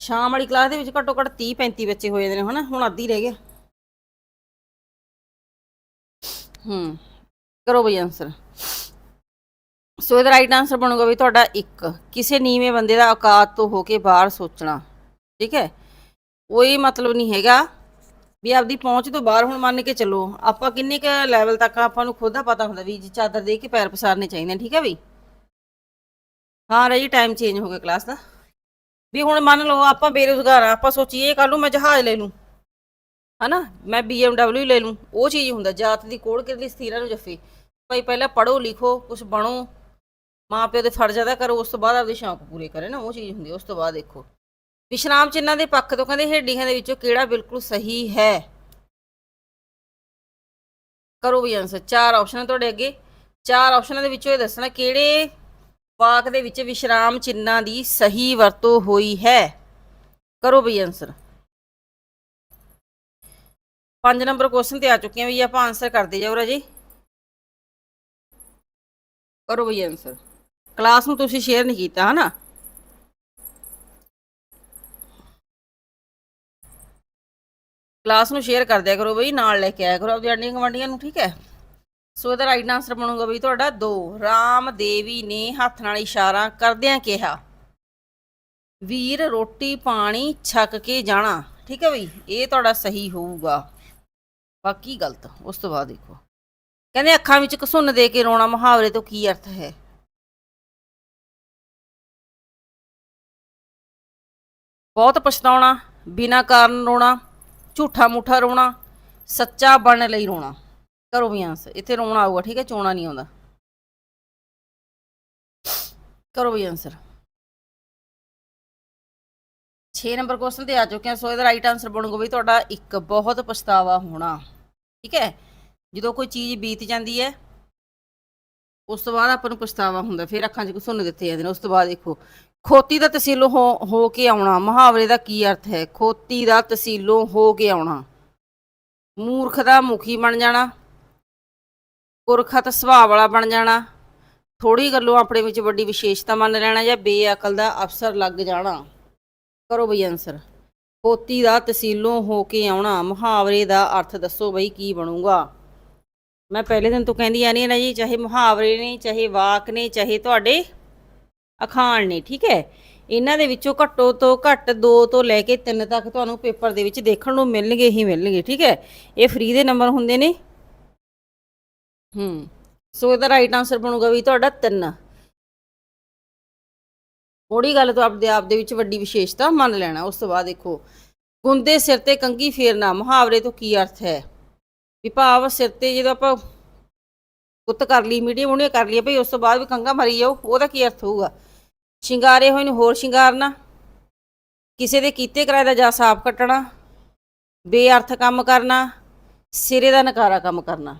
ਸ਼ਾਮ ਵਾਲੀ ਕਲਾਸ ਦੇ ਵਿੱਚ ਘੱਟੋ ਘੱਟ 30 35 ਬੱਚੇ ਹੋ ਜਾਂਦੇ ਨੇ, ਹਨਾ? ਹੁਣ ਅੱਧੀ ਰਹਿ ਗਿਆ। ਹੂੰ, ਕਰੋ ਬਈ ਆਨਸਰ ਸੋ ਇਹਦਾ ਰਾਈਟ ਆਨਸਰ ਬਣੂਗਾ ਵੀ ਤੁਹਾਡਾ 1 ਕਿਸੇ ਨੀਵੇਂ ਬੰਦੇ ਦਾ ਔਕਾਤ ਤੋਂ ਹੋ ਕੇ ਬਾਹਰ ਸੋਚਣਾ। ਠੀਕ ਹੈ? ਕੋਈ ਮਤਲਬ ਨਹੀਂ ਹੈਗਾ। ਵੀ ਆਪਦੀ ਪਹੁੰਚ ਤੋਂ ਬਾਹਰ ਹੁਣ ਮੰਨ ਕੇ ਚੱਲੋ, ਆਪਾਂ ਕਿੰਨੇ ਕ ਲੈਵਲ ਤੱਕ ਆਪਾਂ ਨੂੰ ਖੁਦ ਦਾ ਪਤਾ ਹੁੰਦਾ ਵੀ ਜੀ ਚਾਦਰ ਦੇ ਕੇ ਪੈਰ ਪਸਾਰਨੇ ਚਾਹੀਦੇ ਨੇ, ਠੀਕ ਹੈ ਵੀ ਹਾਂ ਰਾਜੀ ਟਾਈਮ ਚੇਂਜ ਹੋ ਗਿਆ ਕਲਾਸ ਦਾ। ਵੀ ਹੁਣ ਮੰਨ ਲਓ ਆਪਾਂ ਬੇਰੁਜ਼ਗਾਰ ਆ, ਆਪਾਂ ਸੋਚੀਏ ਕੱਲ ਨੂੰ ਮੈਂ ਜਹਾਜ਼ ਲੈ ਲੂੰ। ਹਨਾ? ਮੈਂ BMW ਲੈ ਲੂੰ, ਉਹ ਚੀਜ਼ ਹੁੰਦਾ, ਜਾਤ ਦੀ ਕੋੜ ਕਿਰਲੀ ਸਥਿਰਾਂ ਨੂੰ ਜੱਫੇ। ਭਾਈ ਪਹਿਲਾਂ ਪੜੋ ਲਿਖੋ ਕੁਝ ਬਣੋ। ਮਾਂ ਪਿਓ ਦੇ ਫਰਜ਼ ਅਦਾ ਕਰੋ, ਉਸ ਤੋਂ ਬਾਅਦ ਆਪਦੇ ਸ਼ੌਂਕ ਪੂਰੇ ਕਰੇ ਨਾ, ਉਹ ਚੀਜ਼ ਹੁੰਦੀ ਉਸ ਤੋਂ ਬਾਅਦ ਦੇਖੋ। ਵਿਸ਼ਰਾਮ ਚਿੰਨਾਂ ਦੇ ਪੱਖ ਤੋਂ ਕਹਿੰਦੇ ਹੇਡੀਆਂ ਦੇ ਵਿੱਚੋਂ ਕਿਹੜਾ ਬਿਲਕੁਲ ਸਹੀ ਹੈ? ਕਰੋ ਵੀ ਆਨਸਰ ਚਾਰ ਆਪਸ਼ਨ ਤੁਹਾਡੇ ਅੱਗੇ। ਚਾਰ ਆਪਸ਼ਨਾਂ ਦੇ ਵਿੱਚੋਂ ਇਹ ਦੱਸਣਾ ਕਿਹੜੇ ਵਾਕ ਦੇ ਵਿੱਚ ਵਿਸ਼ਰਾਮ ਚਿੰਨਾਂ ਦੀ ਸਹੀ ਵਰਤੋਂ ਹੋਈ ਹੈ? ਕਰੋ ਵੀ ਆਨਸਰ ਪੰਜ ਨੰਬਰ ਕੁਐਸਚਨ ਤੇ ਆ ਚੁੱਕੇ ਆ ਵੀ ਆਪਾਂ ਆਨਸਰ ਕਰਦੇ ਜਾਓ ਰਾਜੇ। ਕਰੋ ਵੀ ਆਨਸਰ ਕਲਾਸ ਨੂੰ ਤੁਸੀਂ ਸ਼ੇਅਰ ਨਹੀਂ ਕੀਤਾ, ਹਨਾ? ਕਲਾਸ ਨੂੰ ਸ਼ੇਅਰ ਕਰ ਦਿਆ ਕਰੋ ਬਈ, ਨਾਲ ਲੈ ਕੇ ਆਇਆ ਕਰੋ ਆਪਦੇ ਆਂਢੀਆਂ ਗਵਾਂਡੀਆਂ ਨੂੰ, ਠੀਕ ਹੈ? ਸੋ ਇਹਦਾ ਰਾਈਟ ਆਨਸਰ ਬਣੂਗਾ ਬਈ ਤੁਹਾਡਾ 2 ਰਾਮ ਦੇਵੀ ਨੇ ਹੱਥ ਨਾਲ ਇਸ਼ਾਰਾ ਕਰਦਿਆਂ ਕਿਹਾ, ਵੀਰ, ਰੋਟੀ ਪਾਣੀ ਛਕ ਕੇ ਜਾਣਾ। ਠੀਕ ਹੈ ਬਈ? ਇਹ ਤੁਹਾਡਾ ਸਹੀ ਹੋਊਗਾ। ਬਾਕੀ ਗਲਤ, ਉਸ ਤੋਂ ਬਾਅਦ ਦੇਖੋ। ਕਹਿੰਦੇ ਅੱਖਾਂ ਵਿੱਚ ਘਸੁੰਨ ਦੇ ਕੇ ਰੋਣਾ ਮੁਹਾਵਰੇ ਤੋਂ ਕੀ ਅਰਥ ਹੈ? ਬਹੁਤ ਪਛਤਾਉਣਾ, ਬਿਨਾਂ ਕਾਰਨ ਰੋਣਾ ਝੂਠਾ ਮੂਠਾ ਰੋਣਾ, ਸੱਚਾ ਬਣਨ ਲਈ ਰੋਣਾ। ਕਰੋ ਵੀ ਇੱਥੇ ਰੋਣਾ ਆਊਗਾ, ਠੀਕ ਹੈ, ਚੋਣਾ ਨਹੀਂ ਆਉਂਦਾ। ਕਰੋ ਵੀ ਆਂਸਰ। 6 ਨੰਬਰ ਕੁਐਸਚਨ ਤੇ ਆ ਚੁੱਕੇ ਹਾਂ, ਸੋ ਇਹਦਾ ਰਾਈਟ ਆਨਸਰ ਬਣੂਗਾ ਵੀ ਤੁਹਾਡਾ ਇੱਕ ਬਹੁਤ ਪਛਤਾਵਾ ਹੋਣਾ, ਠੀਕ ਹੈ। ਜਦੋਂ ਕੋਈ ਚੀਜ਼ ਬੀਤ ਜਾਂਦੀ ਹੈ, ਉਸ ਤੋਂ ਬਾਅਦ ਆਪਾਂ ਨੂੰ ਪਛਤਾਵਾ ਹੁੰਦਾ, ਫਿਰ ਅੱਖਾਂ 'ਚ ਘੁੰਨ ਦਿੱਤੇ ਜਾਂਦੇ ਨੇ, ਉਸ ਤੋਂ ਬਾਅਦ ਦੇਖੋ ਖੋਤੀ ਦਾ ਤਸੀਲੋਂ ਹੋ ਹੋ ਕੇ ਆਉਣਾ। ਮੁਹਾਵਰੇ ਦਾ ਕੀ ਅਰਥ ਹੈ? ਖੋਤੀ ਦਾ ਤਸੀਲੋਂ ਹੋ ਕੇ ਆਉਣਾ। ਮੂਰਖ ਦਾ ਮੁਖੀ ਬਣ ਜਾਣਾ। ਪੁਰਖਤ ਸੁਭਾਅ ਵਾਲਾ ਬਣ ਜਾਣਾ। ਥੋੜੀ ਗੱਲੋਂ ਆਪਣੇ ਵਿੱਚ ਵੱਡੀ ਵਿਸ਼ੇਸ਼ਤਾ ਮੰਨ ਲੈਣਾ ਜਾਂ ਬੇਅਕਲ ਦਾ ਅਫਸਰ ਲੱਗ ਜਾਣਾ। ਕਰੋ ਬਈ ਆਨਸਰ ਖੋਤੀ ਦਾ ਤਸੀਲੋਂ ਹੋ ਕੇ ਆਉਣਾ। ਮੁਹਾਵਰੇ ਦਾ ਅਰਥ ਦੱਸੋ ਬਈ ਕੀ ਬਣੂਗਾ? ਮੈਂ ਪਹਿਲੇ ਦਿਨ ਤੋਂ ਕਹਿੰਦੀ ਆ ਨਹੀਂ ਨਾ ਜੀ, ਚਾਹੇ ਮੁਹਾਵਰੇ ਨੇ, ਚਾਹੇ ਵਾਕ ਨੇ, ਚਾਹੇ ਤੁਹਾਡੇ ਅਖਾਣ ਨੇ, ਠੀਕ ਹੈ? ਇਹਨਾਂ ਦੇ ਵਿੱਚੋਂ ਘੱਟੋ ਤੋਂ ਘੱਟ 2 ਤੋਂ ਲੈ ਕੇ 3 ਤੱਕ ਤੁਹਾਨੂੰ ਪੇਪਰ ਦੇ ਵਿੱਚ ਦੇਖਣ ਨੂੰ ਮਿਲਣਗੇ ਹੀ ਮਿਲਣਗੇ, ਠੀਕ ਹੈ? ਇਹ ਫ੍ਰੀ ਦੇ ਨੰਬਰ ਹੁੰਦੇ ਨੇ। ਹੂੰ, ਸੋ ਇਹਦਾ ਰਾਈਟ ਆਨਸਰ ਬਣੂਗਾ ਵੀ ਤੁਹਾਡਾ 3 ਥੋੜੀ ਗੱਲ ਤੋਂ ਆਪਦੇ ਆਪ ਦੇ ਵਿੱਚ ਵੱਡੀ ਵਿਸ਼ੇਸ਼ਤਾ ਮੰਨ ਲੈਣਾ, ਉਸ ਤੋਂ ਬਾਅਦ ਦੇਖੋ। ਗੁੰਦੇ ਸਿਰ ਤੇ ਕੰਗੀ ਫੇਰਨਾ, ਮੁਹਾਵਰੇ ਤੋਂ ਕੀ ਅਰਥ ਹੈ? ਵੀ ਭਾਵ ਸਿਰ ਤੇ ਜਦੋਂ ਆਪਾਂ ਕੁੱਤ ਕਰ ਲਈ, ਮੀਡੀਅਮ ਉਹਨੇ ਕਰ ਲਈ ਭਈ ਉਸ ਤੋਂ ਬਾਅਦ ਵੀ ਕੰਗਾ ਮਰੀ ਜਾਓ, ਉਹਦਾ ਕੀ ਅਰਥ ਹੋਊਗਾ? ਸ਼ਿੰਗਾਰੇ ਹੋਏ ਨੂੰ ਹੋਰ ਸ਼ਿੰਗਾਰਨਾ। ਕਿਸੇ ਦੇ ਕੀਤੇ ਕਿਰਾਏ ਦਾ ਜਾ ਸਾਫ਼ ਕੱਟਣਾ, ਬੇਅਰਥ ਕੰਮ ਕਰਨਾ, ਸਿਰੇ ਦਾ ਨਕਾਰਾ ਕੰਮ ਕਰਨਾ।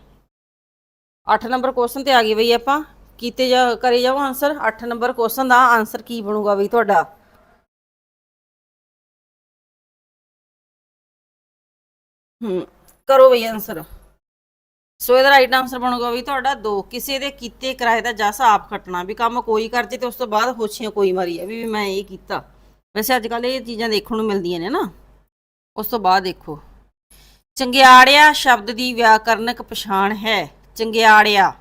8 ਨੰਬਰ ਕੁਐਸਚਨ ਤੇ ਆ ਗਈ ਬਈ ਆਪਾਂ। ਕੀਤੇ ਜਾ, ਕਰੇ ਜਾਓ ਆਨਸਰ 8 ਨੰਬਰ ਕੁਐਸਚਨ ਦਾ ਆਨਸਰ ਕੀ ਬਣੂਗਾ ਬਈ ਤੁਹਾਡਾ? ਹੂੰ, ਕਰੋ ਬਈ ਆਨਸਰ ਸੋ ਇਹਦਾ ਰਾਈਟ ਆਨਸਰ ਬਣੂਗਾ ਵੀ ਤੁਹਾਡਾ 2 ਕਿਸੇ ਦੇ ਕੀਤੇ ਕਿਰਾਏ ਦਾ ਜਸ ਆਪ ਕੱਟਣਾ ਵੀ ਕੰਮ ਕੋਈ ਕਰ ਤੇ ਉਸ ਤੋਂ ਬਾਅਦ ਹੋਛੀਆਂ ਕੋਈ ਮਾਰੀ ਆ, ਵੀ ਮੈਂ ਇਹ ਕੀਤਾ। ਵੈਸੇ ਅੱਜ ਕੱਲ ਇਹ ਚੀਜ਼ਾਂ ਦੇਖਣ ਨੂੰ ਮਿਲਦੀਆਂ ਨੇ ਨਾ। ਉਸ ਤੋਂ ਬਾਅਦ ਦੇਖੋ। ਚੰਗਿਆੜਿਆ ਸ਼ਬਦ ਦੀ ਵਿਆਕਰਨਕ ਪਛਾਣ ਹੈ, ਚੰਗਿਆੜਿਆ।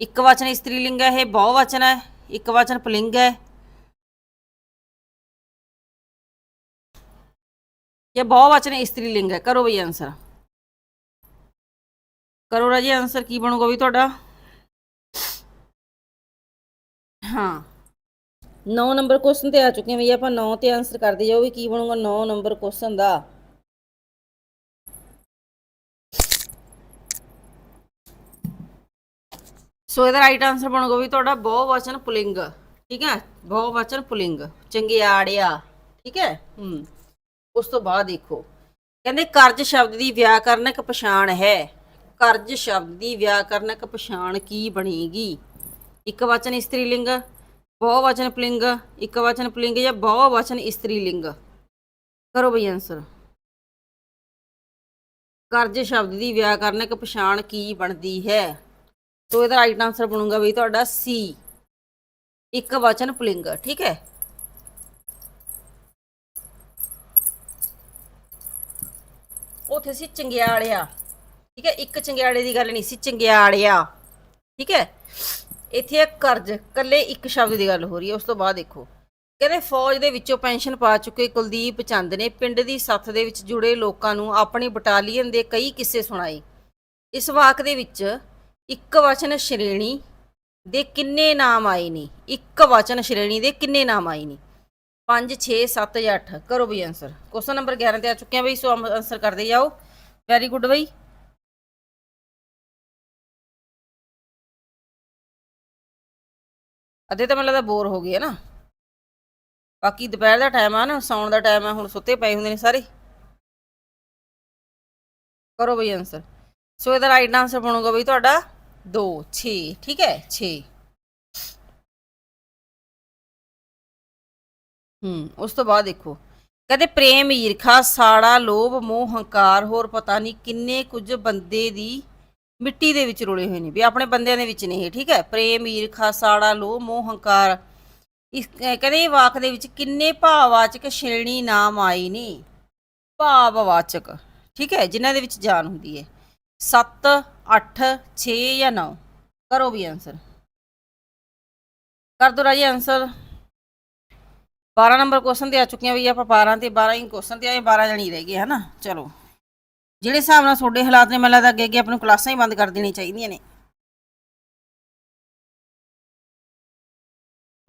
ਇੱਕ ਵਚਨ ਇਸਤਰੀ ਲਿੰਗ ਹੈ, ਇਹ ਬਹੁ ਵਚਨ ਹੈ, ਇੱਕ ਵਚਨ ਪੁਲਿੰਗ ਹੈ। ਇਹ ਬਹੁ ਵਚਨ ਇਸਤਰੀ ਲਿੰਗ ਹੈ, ਕਰੋ ਬਈ ਆਨਸਰ ਕਰੋ ਰਾਜੀ ਆਨਸਰ ਕੀ ਬਣੂਗਾ ਵੀ ਤੁਹਾਡਾ? ਹਾਂ। 9 ਨੰਬਰ ਕੁਐਸਚਨ ਤੇ ਆ ਚੁੱਕੇ ਹਾਂ ਵੀ ਆਪਾਂ 9 ਤੇ ਆਨਸਰ ਕਰਦੇ ਜਾਓ ਵੀ ਕੀ ਬਣੂਗਾ 9 ਨੰਬਰ ਕੁਐਸਚਨ ਦਾ। ਸੋ ਇਹਦਾ ਰਾਈਟ ਆਨਸਰ ਬਣੂਗਾ ਵੀ ਤੁਹਾਡਾ ਬਹੁ ਵਚਨ ਪੁਲਿੰਗ। ਠੀਕ ਹੈ? ਬਹੁ ਵਚਨ ਪੁਲਿੰਗ ਚੰਗਿਆੜਿਆ ਠੀਕ ਹੈ? ਹੂੰ। ਉਸ ਤੋਂ ਬਾਅਦ ਦੇਖੋ। ਕਹਿੰਦੇ ਕਰਜ ਸ਼ਬਦ ਦੀ ਵਿਆਕਰਨਕ ਪਛਾਣ ਹੈ। ਕਰਜ ਸ਼ਬਦ ਦੀ ਵਿਆਕਰਨਕ ਪਛਾਣ ਕੀ ਬਣੇਗੀ? ਇੱਕ ਵਚਨ ਇਸਤਰੀ ਲਿੰਗ ਬਹੁਵਚਨ ਪੁਲਿੰਗ, ਇੱਕ ਵਚਨ ਪੁਲਿੰਗ ਜਾਂ ਬਹੁਵਚਨ ਇਸਤਰੀ ਲਿੰਗ ਕਰੋ ਬਈ ਆਨਸਰ ਕਰਜ ਸ਼ਬਦ ਦੀ ਵਿਆਕਰਨਕ ਪਛਾਣ ਕੀ ਬਣਦੀ ਹੈ? ਸੋ ਇਹਦਾ ਰਾਈਟ ਆਨਸਰ ਬਣੂਗਾ ਬਈ ਤੁਹਾਡਾ ਸੀ ਇੱਕ ਵਚਨ ਪੁਲਿੰਗ, ਠੀਕ ਹੈ? ਉਥੇ ਸੀ ਚੰਗਿਆੜਿਆ ਠੀਕ ਹੈ, ਇੱਕ ਚੰਗਿਆੜੇ ਦੀ ਗੱਲ ਨਹੀਂ ਸੀ, ਚੰਗਿਆੜਿਆ। ਠੀਕ ਹੈ, ਇੱਥੇ ਹੈ ਕਰਜ਼ ਕੱਲੇ ਇੱਕ ਸ਼ਬਦ ਦੀ ਗੱਲ ਹੋ ਰਹੀ ਹੈ, ਉਸ ਤੋਂ ਬਾਅਦ ਦੇਖੋ। ਕਹਿੰਦੇ ਫੌਜ ਦੇ ਵਿੱਚੋਂ ਪੈਨਸ਼ਨ ਪਾ ਚੁੱਕੇ ਕੁਲਦੀਪ ਚੰਦ ਨੇ, ਪਿੰਡ ਦੀ ਸੱਥ ਦੇ ਵਿੱਚ ਜੁੜੇ ਲੋਕਾਂ ਨੂੰ ਆਪਣੀ ਬਟਾਲੀਅਨ ਦੇ ਕਈ ਕਿੱਸੇ ਸੁਣਾਏ। ਇਸ ਵਾਕ ਦੇ ਵਿੱਚ ਇੱਕ ਵਚਨ ਸ਼੍ਰੇਣੀ ਦੇ ਕਿੰਨੇ ਨਾਮ ਆਏ ਨੇ? ਇੱਕ ਵਚਨ ਸ਼੍ਰੇਣੀ ਦੇ ਕਿੰਨੇ ਨਾਮ ਆਏ ਨੇ? 5 6 7 ਜਾਂ 8 ਕਰੋ ਬਈ ਆਨਸਰ ਕੁਐਸਚਨ ਨੰਬਰ 11 ਤੇ ਆ ਚੁੱਕਿਆ ਬਈ, ਸੋ ਆਨਸਰ ਕਰਦੇ ਜਾਓ। ਵੈਰੀ ਗੁੱਡ ਬਈ। ਅੱਧੇ ਤਾਂ ਮੈਨੂੰ ਲੱਗਦਾ ਬੋਰ ਹੋ ਗਏ ਆ ਨਾ। ਬਾਕੀ ਦੁਪਹਿਰ ਦਾ ਟਾਈਮ ਆ ਨਾ, ਸੌਣ ਦਾ ਟਾਈਮ ਆ, ਹੁਣ ਸੁੱਤੇ ਪਏ ਹੁੰਦੇ ਨੇ ਸਾਰੇ। ਕਰੋ ਬਈ ਆਨਸਰ ਸੋ ਇਹਦਾ ਰਾਈਟ ਆਨਸਰ ਬਣੂਗਾ ਬਈ ਤੁਹਾਡਾ 2 6 ਠੀਕ ਹੈ? 6 ਹੂੰ, ਉਸ ਤੋਂ ਬਾਅਦ ਦੇਖੋ। ਕਹਿੰਦੇ ਪ੍ਰੇਮ ਈਰਖਾ, ਸਾੜਾ, ਲੋਭ, ਮੋਹ, ਹੰਕਾਰ, ਹੋਰ ਪਤਾ ਨਹੀਂ ਕਿੰਨੇ ਕੁਝ ਬੰਦੇ ਦੀ ਮਿੱਟੀ ਦੇ ਵਿੱਚ ਰੁਲੇ ਹੋਏ ਨੇ, ਵੀ ਆਪਣੇ ਬੰਦਿਆਂ ਦੇ ਵਿੱਚ ਨੇ ਇਹ ਠੀਕ ਹੈ? ਪ੍ਰੇਮ, ਈਰਖਾ, ਸਾੜਾ, ਲੋਭ, ਮੋਹ, ਹੰਕਾਰ, ਇਸ ਅਹ ਕਹਿੰਦੇ ਵਾਕ ਦੇ ਵਿੱਚ ਕਿੰਨੇ ਭਾਵਵਾਚਕ, ਸ਼੍ਰੇਣੀ ਨਾਮ ਆਏ ਨੇ। ਭਾਵਵਾਚਕ, ਠੀਕ ਹੈ? ਜਿਨ੍ਹਾਂ ਦੇ ਵਿੱਚ ਜਾਨ ਹੁੰਦੀ ਹੈ। 7 8 6 ਜਾਂ 9 ਕਰੋ ਵੀ ਆਨਸਰ ਕਰ ਦੋ ਰਾਜੇ ਆਨਸਰ 12 ਨੰਬਰ ਕੁਐਸਚਨ ਤੇ ਆ ਚੁੱਕੇ ਚੁੱਕੀਆਂ ਵੀ ਆਪਾਂ 12 ਤੇ 12 ਹੀ ਕੁਐਸਚਨ ਤੇ ਆਏ 12 ਜਣੀ ਰਹਿ ਗਏ, ਹਨਾ? ਚਲੋ। ਜਿਹੜੇ ਹਿਸਾਬ ਨਾਲ ਤੁਹਾਡੇ ਹਾਲਾਤ ਨੇ, ਮੈਨੂੰ ਲੱਗਦਾ ਅੱਗੇ ਅੱਗੇ ਆਪਾਂ ਨੂੰ ਕਲਾਸਾਂ ਹੀ ਬੰਦ ਕਰ ਦੇਣੀਆਂ ਚਾਹੀਦੀਆਂ ਨੇ।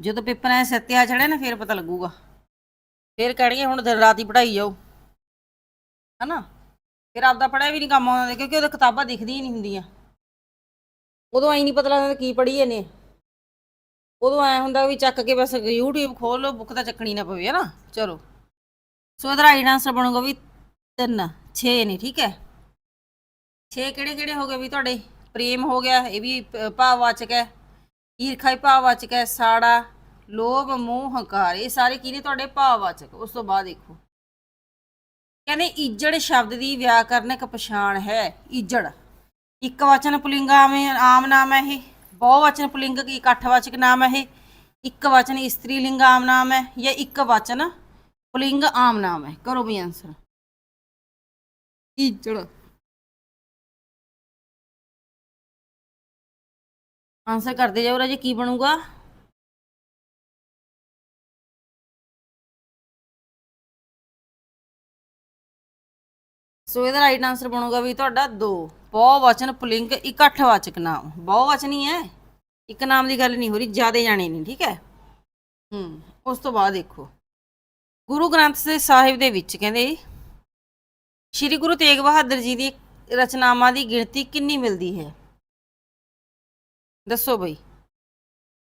ਜਦੋਂ ਪੇਪਰ ਐ ਸਿਰ ਆ ਚੜਿਆ ਨਾ, ਫਿਰ ਪਤਾ ਲੱਗੂਗਾ। ਫਿਰ ਕਹਿਣਗੇ ਹੁਣ ਦਿਨ ਰਾਤ ਹੀ ਪੜਾਈ ਜਾਓ। ਹਨਾ? ਫਿਰ ਆਪਦਾ ਪੜਿਆ ਵੀ ਨਹੀਂ ਕੰਮ ਆਉਂਦਾ, ਕਿਉਂਕਿ ਉਹਦੇ ਕਿਤਾਬਾਂ ਦਿਖਦੀ ਹੀ ਨਹੀਂ ਹੁੰਦੀਆਂ। ਉਦੋਂ ਐਂ ਨਹੀਂ ਪਤਾ ਲੱਗਦਾ ਕੀ ਪੜ੍ਹੀਏ ਨੇ। ਉਦੋਂ ਐ ਹੁੰਦਾ ਵੀ ਚੱਕ ਕੇ ਬਸ YouTube ਖੋਲ ਲਓ, ਬੁੱਕ ਤਾਂ ਚੱਕਣੀ ਨਾ ਪਵੇ, ਹਨਾ? ਚਲੋ। ਸੋ ਇਹਦਾ ਰਾਈਟ ਆਨਸਰ ਬਣੂਗਾ ਵੀ 3 6 ਨੇ, ਠੀਕ ਹੈ? 6 ਕਿਹੜੇ ਕਿਹੜੇ ਹੋ ਗਏ ਵੀ ਤੁਹਾਡੇ? ਪ੍ਰੇਮ ਹੋ ਗਿਆ, ਇਹ ਵੀ ਪ- ਭਾਵਵਾਚਕ ਹੈ। ਈਰਖਾ ਵੀ ਭਾਵਵਾਚਕ ਹੈ, ਸਾੜਾ, ਲੋਭ, ਮੋਹ, ਹੰਕਾਰ, ਇਹ ਸਾਰੇ ਕੀ ਨੇ ਤੁਹਾਡੇ? ਭਾਵਵਾਚਕ। ਉਸ ਤੋਂ ਬਾਅਦ ਦੇਖੋ। ਕਹਿੰਦੇ, ਈਜੜ ਸ਼ਬਦ ਦੀ ਵਿਆਕਰਨਕ ਪਛਾਣ ਹੈ, ਈਜੜ। ਇੱਕ ਵਚਨ ਪੁਲਿੰਗ ਆਮ ਆਮ ਨਾਮ ਹੈ ਇਹ। ਬਹੁਵਚਨ ਪੁਲਿੰਗ ਕੀ ਇਕੱਠਵਾਚਕ ਨਾਮ ਹੈ ਇਹ। ਇੱਕ ਵਚਨ ਇਸਤਰੀ ਲਿੰਗ ਆਮ ਨਾਮ ਹੈ ਜਾਂ ਇੱਕ ਵਚਨ ਪੁਲਿੰਗ ਆਮ ਨਾਮ ਹੈ। ਕਰੋ ਵੀ ਆਨਸਰ ਈਜੜ ਆਨਸਰ ਕਰਦੇ ਜਾਓ ਰਾਜੇ ਕੀ ਬਣੂਗਾ? ਸੋ ਇਹਦਾ ਰਾਈਟ ਆਨਸਰ ਬਣੂਗਾ ਵੀ ਤੁਹਾਡਾ 2 ਬਹੁਵਚਨ ਪੁਲਿੰਗ ਇਕੱਠਵਾਚਕ ਨਾਮ। ਬਹੁਵਚਨ ਹੀ ਹੈ। ਇੱਕ ਨਾਮ ਦੀ ਗੱਲ ਨਹੀਂ ਹੋ ਰਹੀ, ਜਿਆਦੇ ਜਾਣੇ ਨਹੀਂ ਠੀਕ ਹੈ? ਹੂੰ, ਉਸ ਤੋਂ ਬਾਅਦ ਦੇਖੋ। ਗੁਰੂ ਗ੍ਰੰਥ ਸਾਹਿਬ ਦੇ ਵਿੱਚ ਕਹਿੰਦੇ ਸ਼੍ਰੀ ਗੁਰੂ ਤੇਗ ਬਹਾਦਰ ਜੀ ਦੀ ਰਚਨਾਵਾਂ ਦੀ ਗਿਣਤੀ ਕਿੰਨੀ ਮਿਲਦੀ ਹੈ? ਦੱਸੋ ਬਈ।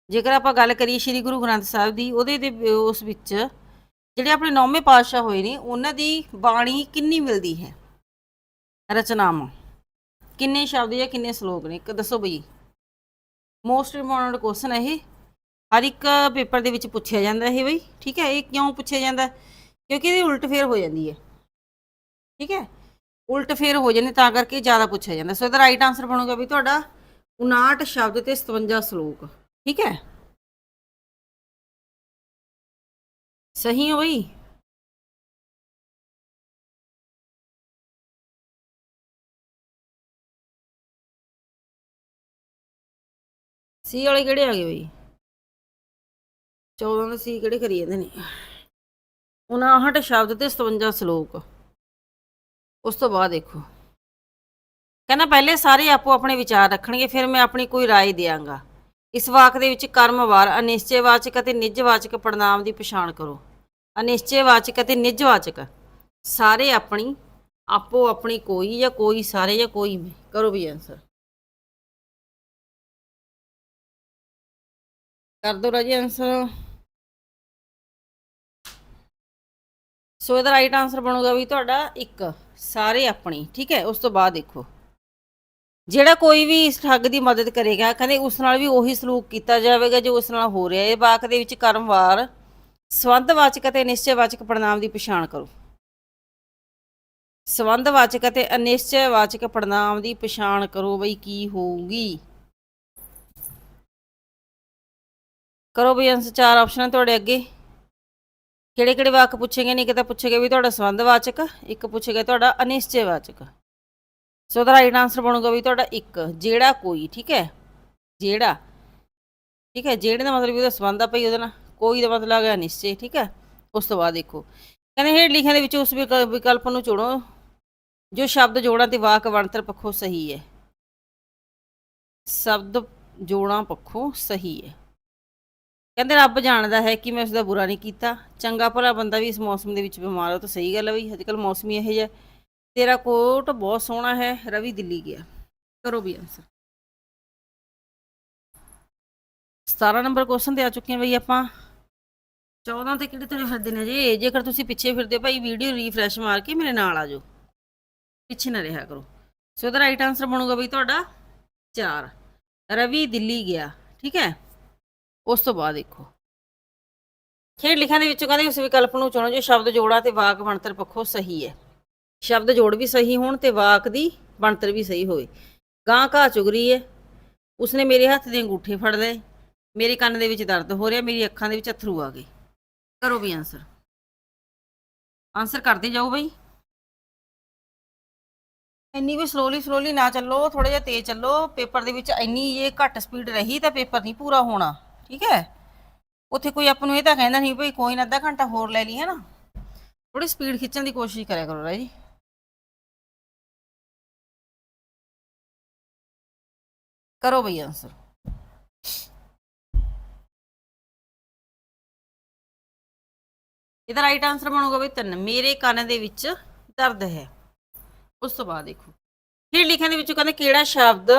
ਜੇਕਰ ਆਪਾਂ ਗੱਲ ਕਰੀਏ ਸ਼੍ਰੀ ਗੁਰੂ ਗ੍ਰੰਥ ਸਾਹਿਬ ਦੀ, ਉਹਦੇ ਦੇ ਉਸ ਵਿੱਚ ਜਿਹੜੇ ਆਪਣੇ ਨੌਵੇਂ ਪਾਤਸ਼ਾਹ ਹੋਏ ਨੇ, ਉਹਨਾਂ ਦੀ ਬਾਣੀ ਕਿੰਨੀ ਮਿਲਦੀ ਹੈ? ਰਚਨਾਵਾਂ। ਕਿੰਨੇ ਸ਼ਬਦ ਜਾਂ ਕਿੰਨੇ ਸ਼ਲੋਕ ਨੇ? ਇੱਕ ਦੱਸੋ ਬਈ। ਮੋਸਟ ਇੰਪੋਰਟੈਂਟ ਕੁਐਸਚਨ ਹੈ ਇਹ। ਹਰ ਇੱਕ ਪੇਪਰ ਦੇ ਵਿੱਚ ਪੁੱਛਿਆ ਜਾਂਦਾ ਇਹ ਬਈ। ਠੀਕ ਹੈ, ਇਹ ਕਿਉਂ ਪੁੱਛਿਆ ਜਾਂਦਾ? ਕਿਉਂਕਿ ਇਹਦੀ ਉਲਟ ਫੇਰ ਹੋ ਜਾਂਦੀ ਹੈ। ਠੀਕ ਹੈ? ਉਲਟ ਫੇਰ ਹੋ ਜਾਂਦੇ, ਤਾਂ ਕਰਕੇ ਜ਼ਿਆਦਾ ਪੁੱਛਿਆ ਜਾਂਦਾ। ਸੋ ਇਹਦਾ ਰਾਈਟ ਆਨਸਰ ਬਣੂਗਾ ਵੀ ਤੁਹਾਡਾ 59 ਸ਼ਬਦ ਤੇ 57 ਸ਼ਲੋਕ, ਠੀਕ ਹੈ? ਸਹੀ ਹੋ ਬਈ? ਸੀ ਵਾਲੇ ਕਿਹੜੇ ਆ ਗਏ ਬਈ? 14 ਦੇ ਸੀ ਕਿਹੜੇ ਕਰੀ ਜਾਂਦੇ ਨੇ? 59 ਸ਼ਬਦ ਤੇ 57 ਸ਼ਲੋਕ। ਉਸ ਤੋਂ ਬਾਅਦ ਦੇਖੋ ਕਹਿੰਦਾ ਪਹਿਲੇ ਸਾਰੇ ਆਪੋ ਆਪਣੇ ਵਿਚਾਰ ਰੱਖਣਗੇ ਫਿਰ ਮੈਂ ਆਪਣੀ ਕੋਈ رائے ਦਿਆਂਗਾ ਇਸ ਵਾਕ ਦੇ ਵਿੱਚ ਕਰਮਵਾਰ ਅਨਿਸ਼ਚੈਵਾਚਕ ਅਤੇ ਨਿੱਜਵਾਚਕ ਪੜਨਾਮ ਦੀ ਪਛਾਣ ਕਰੋ ਅਨਿਸ਼ਚੈਵਾਚਕ ਅਤੇ ਨਿੱਜਵਾਚਕ ਸਾਰੇ ਆਪਣੀ ਆਪੋ ਆਪਣੀ ਕੋਈ ਜਾਂ ਕੋਈ ਸਾਰੇ ਜਾਂ ਕੋਈ ਮੈਂ ਕਰੋ ਵੀ ਆਨਸਰ ਕਰ ਦੋ ਰਾਜੀ ਆਨਸਰ ਸੋ ਇਹਦਾ ਰਾਈਟ ਆਨਸਰ ਬਣੂਗਾ ਵੀ ਤੁਹਾਡਾ ਇੱਕ, ਸਾਰੇ ਆਪਣੀ, ਠੀਕ ਹੈ? ਉਸ ਤੋਂ ਬਾਅਦ ਦੇਖੋ। ਜਿਹੜਾ ਕੋਈ ਵੀ ਇਸ ਠੱਗ ਦੀ ਮਦਦ ਕਰੇਗਾ, ਕਹਿੰਦੇ ਉਸ ਨਾਲ ਵੀ ਉਹੀ ਸਲੂਕ ਕੀਤਾ ਜਾਵੇਗਾ ਜੋ ਉਸ ਨਾਲ ਹੋ ਰਿਹਾ ਹੈ। ਇਹ ਵਾਕ ਦੇ ਵਿੱਚ ਕਰਮਵਾਰ, ਸੰਬੰਧਵਾਚਕ ਅਤੇ ਨਿਸ਼ਚੈਵਾਚਕ ਪੜਨਾਮ ਦੀ ਪਛਾਣ ਕਰੋ। ਸੰਬੰਧਵਾਚਕ ਅਤੇ ਅਨਿਸ਼ਚੈਵਾਚਕ ਪੜਨਾਮ ਦੀ ਪਛਾਣ ਕਰੋ ਬਈ ਕੀ ਹੋਊਗੀ। ਕਰੋ ਬਈ ਆਨਸਰ ਚਾਰ ਆਪਸ਼ਨ ਤੁਹਾਡੇ ਅੱਗੇ। ਕਿਹੜੇ ਕਿਹੜੇ ਵਾਕ ਪੁੱਛੇਗੇ? ਨਹੀਂ ਕਿਤੇ ਪੁੱਛੇਗਾ ਵੀ ਤੁਹਾਡਾ ਸੰਬੰਧਵਾਚਕ ਇੱਕ ਪੁੱਛੇਗਾ ਤੁਹਾਡਾ ਅਨਿਸ਼ਚੈਵਾਚਕ ਸੋ ਉਹਦਾ ਰਾਈਟ ਆਨਸਰ ਬਣੂਗਾ ਵੀ ਤੁਹਾਡਾ ਇੱਕ, ਜਿਹੜਾ ਕੋਈ, ਠੀਕ ਹੈ? ਜਿਹੜਾ, ਠੀਕ ਹੈ? ਜਿਹੜੇ ਦਾ ਮਤਲਬ ਵੀ ਉਹਦਾ ਸੰਬੰਧ ਆ ਪਈ ਉਹਦੇ ਨਾਲ, ਕੋਈ ਦਾ ਮਤਲਬ ਆ ਗਿਆ ਨਿਸ਼ਚੈ ਠੀਕ ਹੈ? ਉਸ ਤੋਂ ਬਾਅਦ ਦੇਖੋ। ਕਹਿੰਦੇ ਹੇਠ ਲਿਖਿਆਂ ਦੇ ਵਿੱਚ ਉਸ ਵਿਕ- ਵਿਕਲਪ ਨੂੰ ਚੁਣੋ, ਜੋ ਸ਼ਬਦ ਜੋੜਾਂ ਤੇ ਵਾਕ ਬਣਤਰ ਪੱਖੋਂ ਸਹੀ ਹੈ। ਸ਼ਬਦ ਜੋੜਾਂ ਪੱਖੋਂ ਸਹੀ ਹੈ। ਕਹਿੰਦੇ ਰੱਬ ਜਾਣਦਾ ਹੈ ਕਿ ਮੈਂ ਉਸ ਦਾ ਬੁਰਾ ਨਹੀਂ ਕੀਤਾ। ਚੰਗਾ ਭਲਾ ਬੰਦਾ ਵੀ ਇਸ ਮੌਸਮ ਦੇ ਵਿੱਚ ਬਿਮਾਰ ਹੋ ਤਾਂ ਸਹੀ ਗੱਲ ਹੈ ਬਈ ਅੱਜ ਕੱਲ ਮੌਸਮ ਹੀ ਇਹੋ ਜਿਹਾ। ਤੇਰਾ ਕੋਟ ਬਹੁਤ ਸੋਹਣਾ ਹੈ, ਰਵੀ ਦਿੱਲੀ ਗਿਆ। ਕਰੋ ਵੀ ਆਨਸਰ 17 ਨੰਬਰ ਕੁਐਸਚਨ ਤੇ ਆ ਚੁੱਕੇ ਹਾਂ ਬਈ ਆਪਾਂ। 14 ਤੇ ਕਿਹੜੇ ਤੁਰੇ ਫਿਰਦੇ ਨੇ ਜੀ ਜੇਕਰ ਤੁਸੀਂ ਪਿੱਛੇ ਫਿਰਦੇ ਹੋ ਭਾਈ ਵੀਡੀਓ ਰੀਫਰੈਸ਼ ਮਾਰ ਕੇ ਮੇਰੇ ਨਾਲ ਆ ਜਾਓ। ਪਿੱਛੇ ਨਾ ਰਿਹਾ ਕਰੋ। ਸੋ ਇਹਦਾ ਰਾਈਟ ਆਨਸਰ ਬਣੂਗਾ ਬਈ ਤੁਹਾਡਾ 4 ਰਵੀ ਦਿੱਲੀ ਗਿਆ, ਠੀਕ ਹੈ? ਉਸ ਤੋਂ ਬਾਅਦ ਦੇਖੋ। ਖੇਡ ਲਿਖਾਂ ਦੇ ਵਿੱਚੋਂ ਕਹਿੰਦੇ ਉਸ ਵਿਕਲਪ ਨੂੰ ਚੁਣੋ ਜੋ ਸ਼ਬਦ ਜੋੜਾ ਤੇ ਵਾਕ ਬਣਤਰ ਪੱਖੋਂ ਸਹੀ ਹੈ। ਸ਼ਬਦ ਜੋੜ ਵੀ ਸਹੀ ਹੋਣ ਤੇ ਵਾਕ ਦੀ ਬਣਤਰ ਵੀ ਸਹੀ ਹੋਵੇ। ਗਾਂ ਘਾਹ ਚੁਗਰੀ ਹੈ ਉਸਨੇ ਮੇਰੇ ਹੱਥ ਦੇ ਅੰਗੂਠੇ ਫੜ ਲਏ। ਮੇਰੇ ਕੰਨ ਦੇ ਵਿੱਚ ਦਰਦ ਹੋ ਰਿਹਾ, ਮੇਰੀ ਅੱਖਾਂ ਦੇ ਵਿੱਚ ਅਥਰੂ ਆ ਗਏ। ਕਰੋ ਵੀ ਆਨਸਰ ਆਨਸਰ ਕਰਦੇ ਜਾਓ ਬਈ। ਇੰਨੀ ਵੀ ਸਲੋਲੀ ਸਲੋਲੀ ਨਾ ਚੱਲੋ ਥੋੜਾ ਜਿਹਾ ਤੇਜ਼ ਚੱਲੋ। ਪੇਪਰ ਦੇ ਵਿੱਚ ਇੰਨੀ ਇਹ ਘੱਟ ਸਪੀਡ ਰਹੀ ਤਾਂ ਪੇਪਰ ਨਹੀਂ ਪੂਰਾ ਹੋਣਾ। ਠੀਕ ਹੈ? ਉੱਥੇ ਕੋਈ ਆਪਾਂ ਨੂੰ ਇਹ ਤਾਂ ਕਹਿੰਦਾ ਨਹੀਂ ਭਈ ਕੋਈ ਨਾ ਅੱਧਾ ਘੰਟਾ ਹੋਰ ਲੈ ਲਈ ਹੈ ਨਾ ਥੋੜੀ ਸਪੀਡ ਖਿੱਚਣ ਦੀ ਕੋਸ਼ਿਸ਼ ਕਰਿਆ ਕਰੋ ਰਾਜ। ਕਰੋ ਬਈ ਆਨਸਰ ਇਹਦਾ ਰਾਈਟ ਆਨਸਰ ਬਣੂਗਾ ਬਈ ਤਿੰਨ। ਮੇਰੇ ਕੰਨ ਦੇ ਵਿੱਚ ਦਰਦ ਹੈ। ਉਸ ਤੋਂ ਬਾਅਦ ਦੇਖੋ। ਫਿਰ ਲਿਖਣ ਦੇ ਵਿੱਚੋਂ ਕਹਿੰਦੇ ਕਿਹੜਾ ਸ਼ਬਦ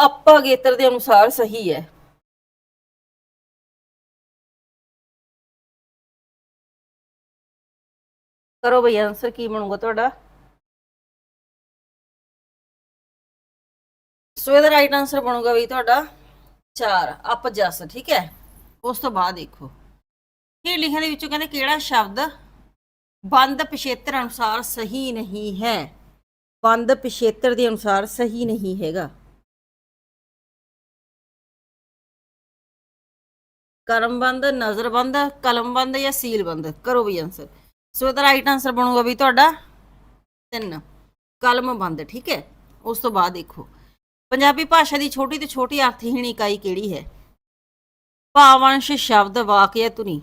ਅਪਅਗੇਤਰ ਅਪਅਗੇਤਰ ਦੇ ਅਨੁਸਾਰ ਸਹੀ ਹੈ। ਕਰੋ ਬਈ ਆਨਸਰ ਕੀ ਬਣੂਗਾ ਤੁਹਾਡਾ? ਸੋ ਇਹਦਾ ਰਾਈਟ ਆਨਸਰ ਬਣੂਗਾ ਬਈ ਤੁਹਾਡਾ 4 ਅਪਜਸ ਠੀਕ ਹੈ? ਉਸ ਤੋਂ ਬਾਅਦ ਦੇਖੋ। ਫਿਰ ਲਿਖਣ ਦੇ ਵਿੱਚੋਂ ਕਹਿੰਦੇ ਕਿਹੜਾ ਸ਼ਬਦ ਬੰਦ ਪਿਛੇਤਰ ਅਨੁਸਾਰ ਸਹੀ ਨਹੀਂ ਹੈ? ਬੰਦ ਪਿਛੇਤਰ ਦੇ ਅਨੁਸਾਰ ਸਹੀ ਨਹੀਂ ਹੈਗਾ। ਕਰਮਬੰਦ ਨਜ਼ਰਬੰਦ ਕਲਮਬੰਦ ਜਾਂ ਸੀਲਬੰਦ ਕਰੋ ਵੀ ਆਨਸਰ ਸੋ ਇਹਦਾ ਰਾਈਟ ਆਨਸਰ ਬਣੂਗਾ ਵੀ ਤੁਹਾਡਾ 3 ਕਲਮਬੰਦ ਠੀਕ ਹੈ? ਉਸ ਤੋਂ ਬਾਅਦ ਦੇਖੋ। ਪੰਜਾਬੀ ਭਾਸ਼ਾ ਦੀ ਛੋਟੀ ਤੋਂ ਛੋਟੀ ਅਰਥਹੀਣ ਇਕਾਈ ਕਿਹੜੀ ਹੈ? ਭਾਵੰਸ਼ ਸ਼ਬਦ ਵਾਕਿਆ ਧੁਨੀ।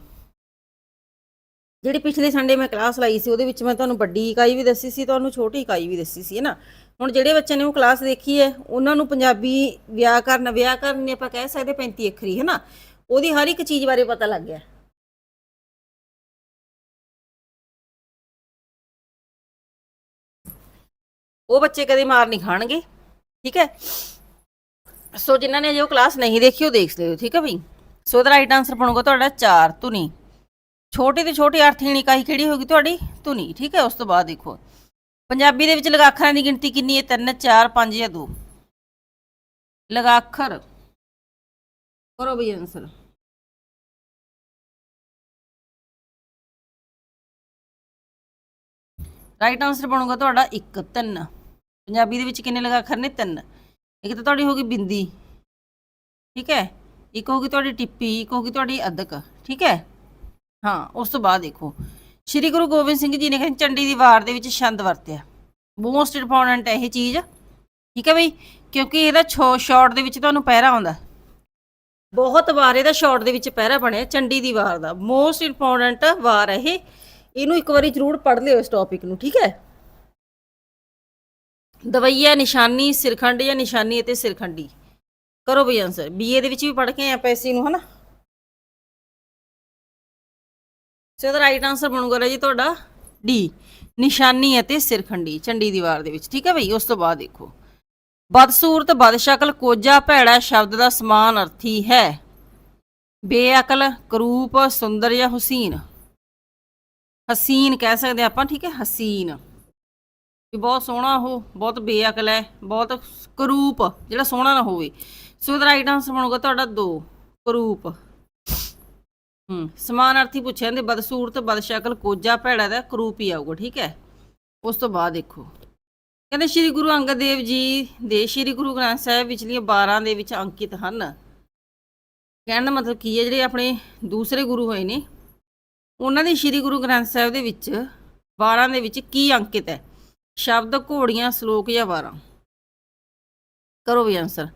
ਜਿਹੜੀ ਪਿਛਲੇ ਸੰਡੇ ਮੈਂ ਕਲਾਸ ਲਾਈ ਸੀ, ਉਹਦੇ ਵਿੱਚ ਮੈਂ ਤੁਹਾਨੂੰ ਵੱਡੀ ਇਕਾਈ ਵੀ ਦੱਸੀ ਸੀ, ਤੁਹਾਨੂੰ ਛੋਟੀ ਇਕਾਈ ਵੀ ਦੱਸੀ ਸੀ, ਹੈ ਨਾ? ਹੁਣ ਜਿਹੜੇ ਬੱਚਿਆਂ ਨੇ ਉਹ ਕਲਾਸ ਦੇਖੀ ਹੈ, ਉਹਨਾਂ ਨੂੰ ਪੰਜਾਬੀ ਵਿਆਕਰਨ ਵਿਆਕਰਨ ਨੇ ਆਪਾਂ ਕਹਿ ਸਕਦੇ 35 ਅੱਖਰੀ, ਹੈ ਨਾ? ਉਹਦੀ ਹਰ ਇੱਕ ਚੀਜ਼ ਬਾਰੇ ਪਤਾ ਲੱਗ ਗਿਆ। ਉਹ ਬੱਚੇ ਕਦੇ ਮਾਰ ਨਹੀਂ ਖਾਣਗੇ, ਠੀਕ ਹੈ? ਸੋ ਜਿਨ੍ਹਾਂ ਨੇ ਜੇ ਉਹ ਕਲਾਸ ਨਹੀਂ ਦੇਖੀ, ਉਹ ਦੇਖ ਲਿਓ, ਠੀਕ ਹੈ ਬਈ? ਸੋ ਦਾ ਰਾਈਟ ਆਨਸਰ ਬਣੂਗਾ ਤੁਹਾਡਾ 4 ਧੁਨੀ। ਛੋਟੀ ਤੋਂ ਛੋਟੀ ਅਰਥਹੀਣ ਇਕਾਈ ਕਿਹੜੀ ਹੋਗੀ ਤੁਹਾਡੀ? ਧੁਨੀ, ਠੀਕ ਹੈ? ਉਸ ਤੋਂ ਬਾਅਦ ਦੇਖੋ। ਪੰਜਾਬੀ ਦੇ ਵਿੱਚ ਲਗਾਖਰਾਂ ਦੀ ਗਿਣਤੀ ਕਿੰਨੀ ਹੈ? 3 4 5 ਜਾਂ 2 ਲਗਾਖਰ। ਕਰੋ ਬਈ ਆਨਸਰ ਰਾਈਟ ਆਨਸਰ ਬਣੂਗਾ ਤੁਹਾਡਾ 1 3 ਪੰਜਾਬੀ ਦੇ ਵਿੱਚ ਕਿੰਨੇ ਲਗਾਖਰ ਨੇ? 3 ਇੱਕ ਤਾਂ ਤੁਹਾਡੀ ਹੋਗੀ ਬਿੰਦੀ। ਠੀਕ ਹੈ? ਇੱਕ ਹੋਗੀ ਤੁਹਾਡੀ ਟਿੱਪੀ, ਇੱਕ ਹੋਗੀ ਤੁਹਾਡੀ ਅਦਕ। ਠੀਕ ਹੈ? ਹਾਂ, ਉਸ ਤੋਂ ਬਾਅਦ ਦੇਖੋ। ਸ਼੍ਰੀ ਗੁਰੂ ਗੋਬਿੰਦ ਸਿੰਘ ਜੀ ਨੇ ਕਹਿੰਦੇ ਚੰਡੀ ਦੀ ਵਾਰ ਦੇ ਵਿੱਚ ਛੰਦ ਵਰਤਿਆ। ਮੋਸਟ ਇੰਪੋਰਟੈਂਟ ਹੈ ਇਹ ਚੀਜ਼। ਠੀਕ ਹੈ ਬਈ? ਕਿਉਂਕਿ ਇਹਦਾ ਸ਼ਾਰਟ ਦੇ ਵਿੱਚ ਤੁਹਾਨੂੰ ਪਹਿਰਾ ਆਉਂਦਾ। ਬਹੁਤ ਵਾਰ ਇਹਦਾ ਸ਼ਾਰਟ ਦੇ ਵਿੱਚ ਪਹਿਰਾ ਬਣਿਆ ਚੰਡੀ ਦੀ ਵਾਰ ਦਾ। ਮੋਸਟ ਇੰਪੋਰਟੈਂਟ ਵਾਰ ਇਹ। ਇਹਨੂੰ ਇੱਕ ਵਾਰੀ ਜ਼ਰੂਰ ਪੜ੍ਹ ਲਿਓ ਇਸ ਟੌਪਿਕ ਨੂੰ, ਠੀਕ ਹੈ? ਦਵਈਆ ਨਿਸ਼ਾਨੀ ਸਿਰਖੰਡ ਜਾਂ ਨਿਸ਼ਾਨੀ ਅਤੇ ਸਿਰਖੰਡੀ। ਕਰੋ ਬਈ ਆਨਸਰ ਬੀਏ ਦੇ ਵਿੱਚ ਵੀ ਪੜ੍ਹ ਕੇ ਆਏ ਆਪਾਂ ਇਸੇ ਨੂੰ, ਹਨਾ? ਸੋ ਇਹਦਾ ਰਾਈਟ ਆਨਸਰ ਬਣੂਗਾ ਜੀ ਤੁਹਾਡਾ ਡੀ ਨਿਸ਼ਾਨੀ ਅਤੇ ਸਿਰਖੰਡੀ, ਚੰਡੀ ਦੀਵਾਰ ਦੇ ਵਿੱਚ, ਠੀਕ ਹੈ ਬਈ? ਉਸ ਤੋਂ ਬਾਅਦ ਦੇਖੋ। ਬਦਸੂਰਤ, ਬਦਸ਼ਕਲ ਕੋਜਾ ਭੈੜਾ ਸ਼ਬਦ ਦਾ ਸਮਾਨ ਅਰਥੀ ਹੈ। ਬੇਅਕਲ, ਕਰੂਪ, ਸੁੰਦਰ ਜਾਂ ਹੁਸੀਨ। ਹਸੀਨ ਕਹਿ ਸਕਦੇ ਆਪਾਂ, ਠੀਕ ਹੈ, ਹਸੀਨ। ਵੀ ਬਹੁਤ ਸੋਹਣਾ ਉਹ, ਬਹੁਤ ਬੇਅਕਲ ਹੈ, ਬਹੁਤ ਕਰੂਪ, ਜਿਹੜਾ ਸੋਹਣਾ ਨਾ ਹੋਵੇ। ਸੋ ਇਹਦਾ ਰਾਈਟ ਆਨਸਰ ਬਣੂਗਾ ਤੁਹਾਡਾ 2 ਕਰੂਪ। ਹੂੰ, ਸਮਾਨਾਰਥੀ ਪੁੱਛਿਆ ਜਾਂਦੇ ਬਦਸੂਰਤ, ਬਦਸ਼ਕਲ ਕੋਜਾ ਭੈੜਾ ਦਾ ਕਰੂਪ ਹੀ ਆਊਗਾ, ਠੀਕ ਹੈ। ਉਸ ਤੋਂ ਬਾਅਦ ਦੇਖੋ। ਕਹਿੰਦੇ ਸ੍ਰੀ ਗੁਰੂ ਅੰਗਦ ਦੇਵ ਜੀ ਦੇ ਸ੍ਰੀ ਗੁਰੂ ਗ੍ਰੰਥ ਸਾਹਿਬ ਵਿਚਲੀਆਂ 12 ਦੇ ਵਿੱਚ ਅੰਕਿਤ ਹਨ। ਕਹਿਣ ਦਾ ਮਤਲਬ ਕੀ ਹੈ, ਜਿਹੜੇ ਆਪਣੇ ਦੂਸਰੇ ਗੁਰੂ ਹੋਏ ਨੇ ਉਹਨਾਂ ਦੀ ਸ੍ਰੀ ਗੁਰੂ ਗ੍ਰੰਥ ਸਾਹਿਬ ਦੇ ਵਿੱਚ 12 ਦੇ ਵਿੱਚ ਕੀ ਅੰਕਿਤ ਹੈ? ਸ਼ਬਦ, ਘੋੜੀਆਂ, ਸ਼ਲੋਕ ਜਾਂ ਵਾਰਾਂ? ਕਰੋ ਵੀ ਆਨਸਰ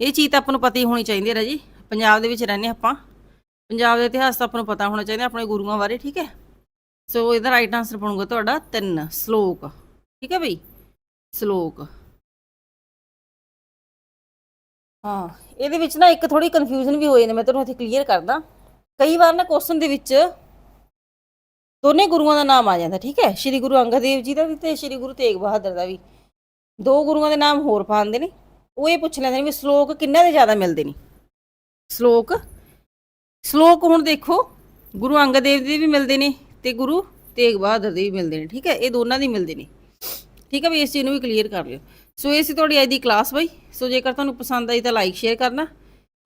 ਇਹ ਚੀਜ਼ ਤਾਂ ਆਪਾਂ ਨੂੰ ਪਤਾ ਹੀ ਹੋਣੀ ਚਾਹੀਦੀ ਹੈ ਰਾਜੀ। ਪੰਜਾਬ ਦੇ ਵਿੱਚ ਰਹਿੰਦੇ ਆਪਾਂ। ਪੰਜਾਬ ਦੇ ਇਤਿਹਾਸ ਤਾਂ ਆਪਾਂ ਨੂੰ ਪਤਾ ਹੋਣਾ ਚਾਹੀਦਾ, ਆਪਣੇ ਗੁਰੂਆਂ ਬਾਰੇ, ਠੀਕ ਹੈ? ਸੋ ਇਹਦਾ ਰਾਈਟ ਆਨਸਰ ਬਣੂਗਾ ਤੁਹਾਡਾ 3 ਸ਼ਲੋਕ। ਠੀਕ ਹੈ ਬਈ? ਸ਼ਲੋਕ। ਹਾਂ, ਇਹਦੇ ਵਿੱਚ ਨਾ ਇੱਕ ਥੋੜੀ ਕਨਫਿਊਜ਼ਨ ਵੀ ਹੋ ਨੇ ਮੈਂ ਤੁਹਾਨੂੰ ਇੱਥੇ ਕਲੀਅਰ ਕਰਦਾ। ਕਈ ਵਾਰ ਨਾ ਕੁਐਸਚਨ ਦੇ ਵਿੱਚ ਦੋਨੇ ਗੁਰੂਆਂ ਦਾ ਨਾਮ ਆ ਜਾਂਦਾ, ਠੀਕ ਹੈ? ਸ੍ਰੀ ਗੁਰੂ ਅੰਗਦ ਦੇਵ ਜੀ ਦਾ ਵੀ ਤੇ ਸ੍ਰੀ ਗੁਰੂ ਤੇਗ ਬਹਾਦਰ ਦਾ ਵੀ। ਦੋ ਗੁਰੂਆਂ ਦੇ ਨਾਮ ਹੋਰ ਪਾਉਂਦੇ ਨੇ। ਉਹ ਇਹ ਪੁੱਛ ਲੈਂਦੇ ਨੇ ਵੀ ਸ਼ਲੋਕ ਕਿੰਨਾ ਦੇ ਜ਼ਿਆਦਾ ਮਿਲਦੇ ਨੇ? ਸ਼ਲੋਕ? ਸ਼ਲੋਕ ਹੁਣ ਦੇਖੋ, ਗੁਰੂ ਅੰਗਦ ਦੇਵ ਦੇ ਵੀ ਮਿਲਦੇ ਨੇ ਤੇ ਗੁਰੂ ਤੇਗ ਬਹਾਦਰ ਦੇ ਵੀ ਮਿਲਦੇ ਨੇ, ਠੀਕ ਹੈ? ਇਹ ਦੋਨਾਂ ਦੇ ਮਿਲਦੇ ਨੇ। ਠੀਕ ਹੈ ਵੀ ਇਸ ਚੀਜ਼ ਨੂੰ ਵੀ ਕਲੀਅਰ ਕਰ ਲਿਓ। ਸੋ ਇਹ ਸੀ ਤੁਹਾਡੀ ਅੱਜ ਦੀ ਕਲਾਸ ਬਈ। ਸੋ ਜੇਕਰ ਤੁਹਾਨੂੰ ਪਸੰਦ ਆਈ ਤਾਂ ਲਾਈਕ ਸ਼ੇਅਰ ਕਰਨਾ।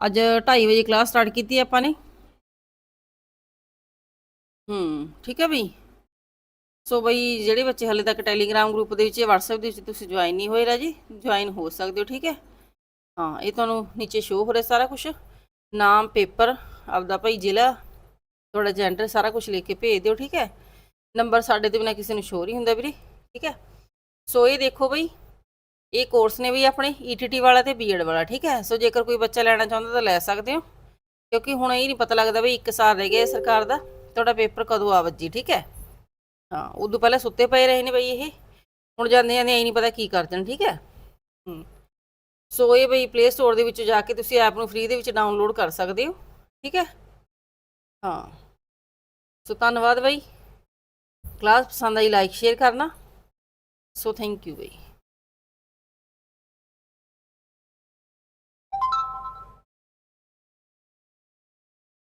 ਅੱਜ 2:30 ਵਜੇ ਕਲਾਸ ਸਟਾਰਟ ਕੀਤੀ ਆਪਾਂ ਨੇ। ਹੂੰ, ਠੀਕ ਹੈ ਬਈ। ਸੋ ਬਈ, ਜਿਹੜੇ ਬੱਚੇ ਹਲੇ ਤੱਕ ਟੈਲੀਗ੍ਰਾਮ ਗਰੁੱਪ ਦੇ ਵਿੱਚ ਜਾਂ WhatsApp ਦੇ ਵਿੱਚ ਤੁਸੀਂ ਜੁਆਇਨ ਨਹੀਂ ਹੋਏ ਰਾਜੀ ਜੁਆਇਨ ਹੋ ਸਕਦੇ ਹੋ, ਠੀਕ ਹੈ? ਹਾਂ, ਇਹ ਤੁਹਾਨੂੰ ਨੀਚੇ ਸ਼ੋ ਹੋ ਰਿਹਾ ਸਾਰਾ ਕੁਝ ਨਾਮ ਪੇਪਰ ਆਪਦਾ ਭਾਈ ਜ਼ਿਲ੍ਹਾ, ਤੁਹਾਡਾ ਜੈਂਡਰ ਸਾਰਾ ਕੁਝ ਲਿਖ ਕੇ ਭੇਜ ਦਿਓ, ਠੀਕ ਹੈ? ਨੰਬਰ ਸਾਡੇ ਤੇ ਬਿਨਾ ਕਿਸੇ ਨੂੰ ਸ਼ੋਰ ਹੀ ਹੁੰਦਾ ਵੀਰੇ, ਠੀਕ ਹੈ? ਸੋ ਇਹ ਦੇਖੋ ਬਈ, ਇਹ ਕੋਰਸ ਨੇ ਵੀ ਆਪਣੇ ਈਟੀਟੀ ਵਾਲਾ ਤੇ ਬੀਐਡ ਵਾਲਾ, ਠੀਕ ਹੈ? ਸੋ ਜੇਕਰ ਕੋਈ ਬੱਚਾ ਲੈਣਾ ਚਾਹੁੰਦਾ ਤਾਂ ਲੈ ਸਕਦੇ ਹੋ, ਕਿਉਂਕਿ ਹੁਣ ਇਹ ਨਹੀਂ ਪਤਾ ਲੱਗਦਾ ਵੀ 1 ਸਾਲ ਰਹਿ ਗਿਆ ਸਰਕਾਰ ਦਾ। ਤੁਹਾਡਾ ਪੇਪਰ ਕਦੋਂ ਆ ਵੱਜੀ, ਠੀਕ ਹੈ? ਹਾਂ, ਉਦੋਂ ਪਹਿਲਾਂ ਸੁੱਤੇ ਪਏ ਰਹੇ ਨੇ ਬਈ ਇਹ। ਹੁਣ ਜਾਂਦੇ ਜਾਂਦੇ ਐ ਨਹੀਂ ਪਤਾ ਕੀ ਕਰ ਦੇਣ, ਠੀਕ ਹੈ? ਹੂੰ। ਸੋ ਇਹ ਬਈ ਪਲੇ ਸਟੋਰ ਦੇ ਵਿੱਚੋਂ ਜਾ ਕੇ ਤੁਸੀਂ ਐਪ ਨੂੰ ਫ੍ਰੀ ਦੇ ਵਿੱਚ ਡਾਊਨਲੋਡ ਕਰ ਸਕਦੇ ਹੋ, ਠੀਕ ਹੈ? ਹਾਂ। ਸੋ ਧੰਨਵਾਦ ਬਈ। ਕਲਾਸ ਪਸੰਦ ਆਈ ਲਾਈਕ ਸ਼ੇਅਰ ਕਰਨਾ। ਸੋ ਥੈਂਕ ਯੂ ਬਈ।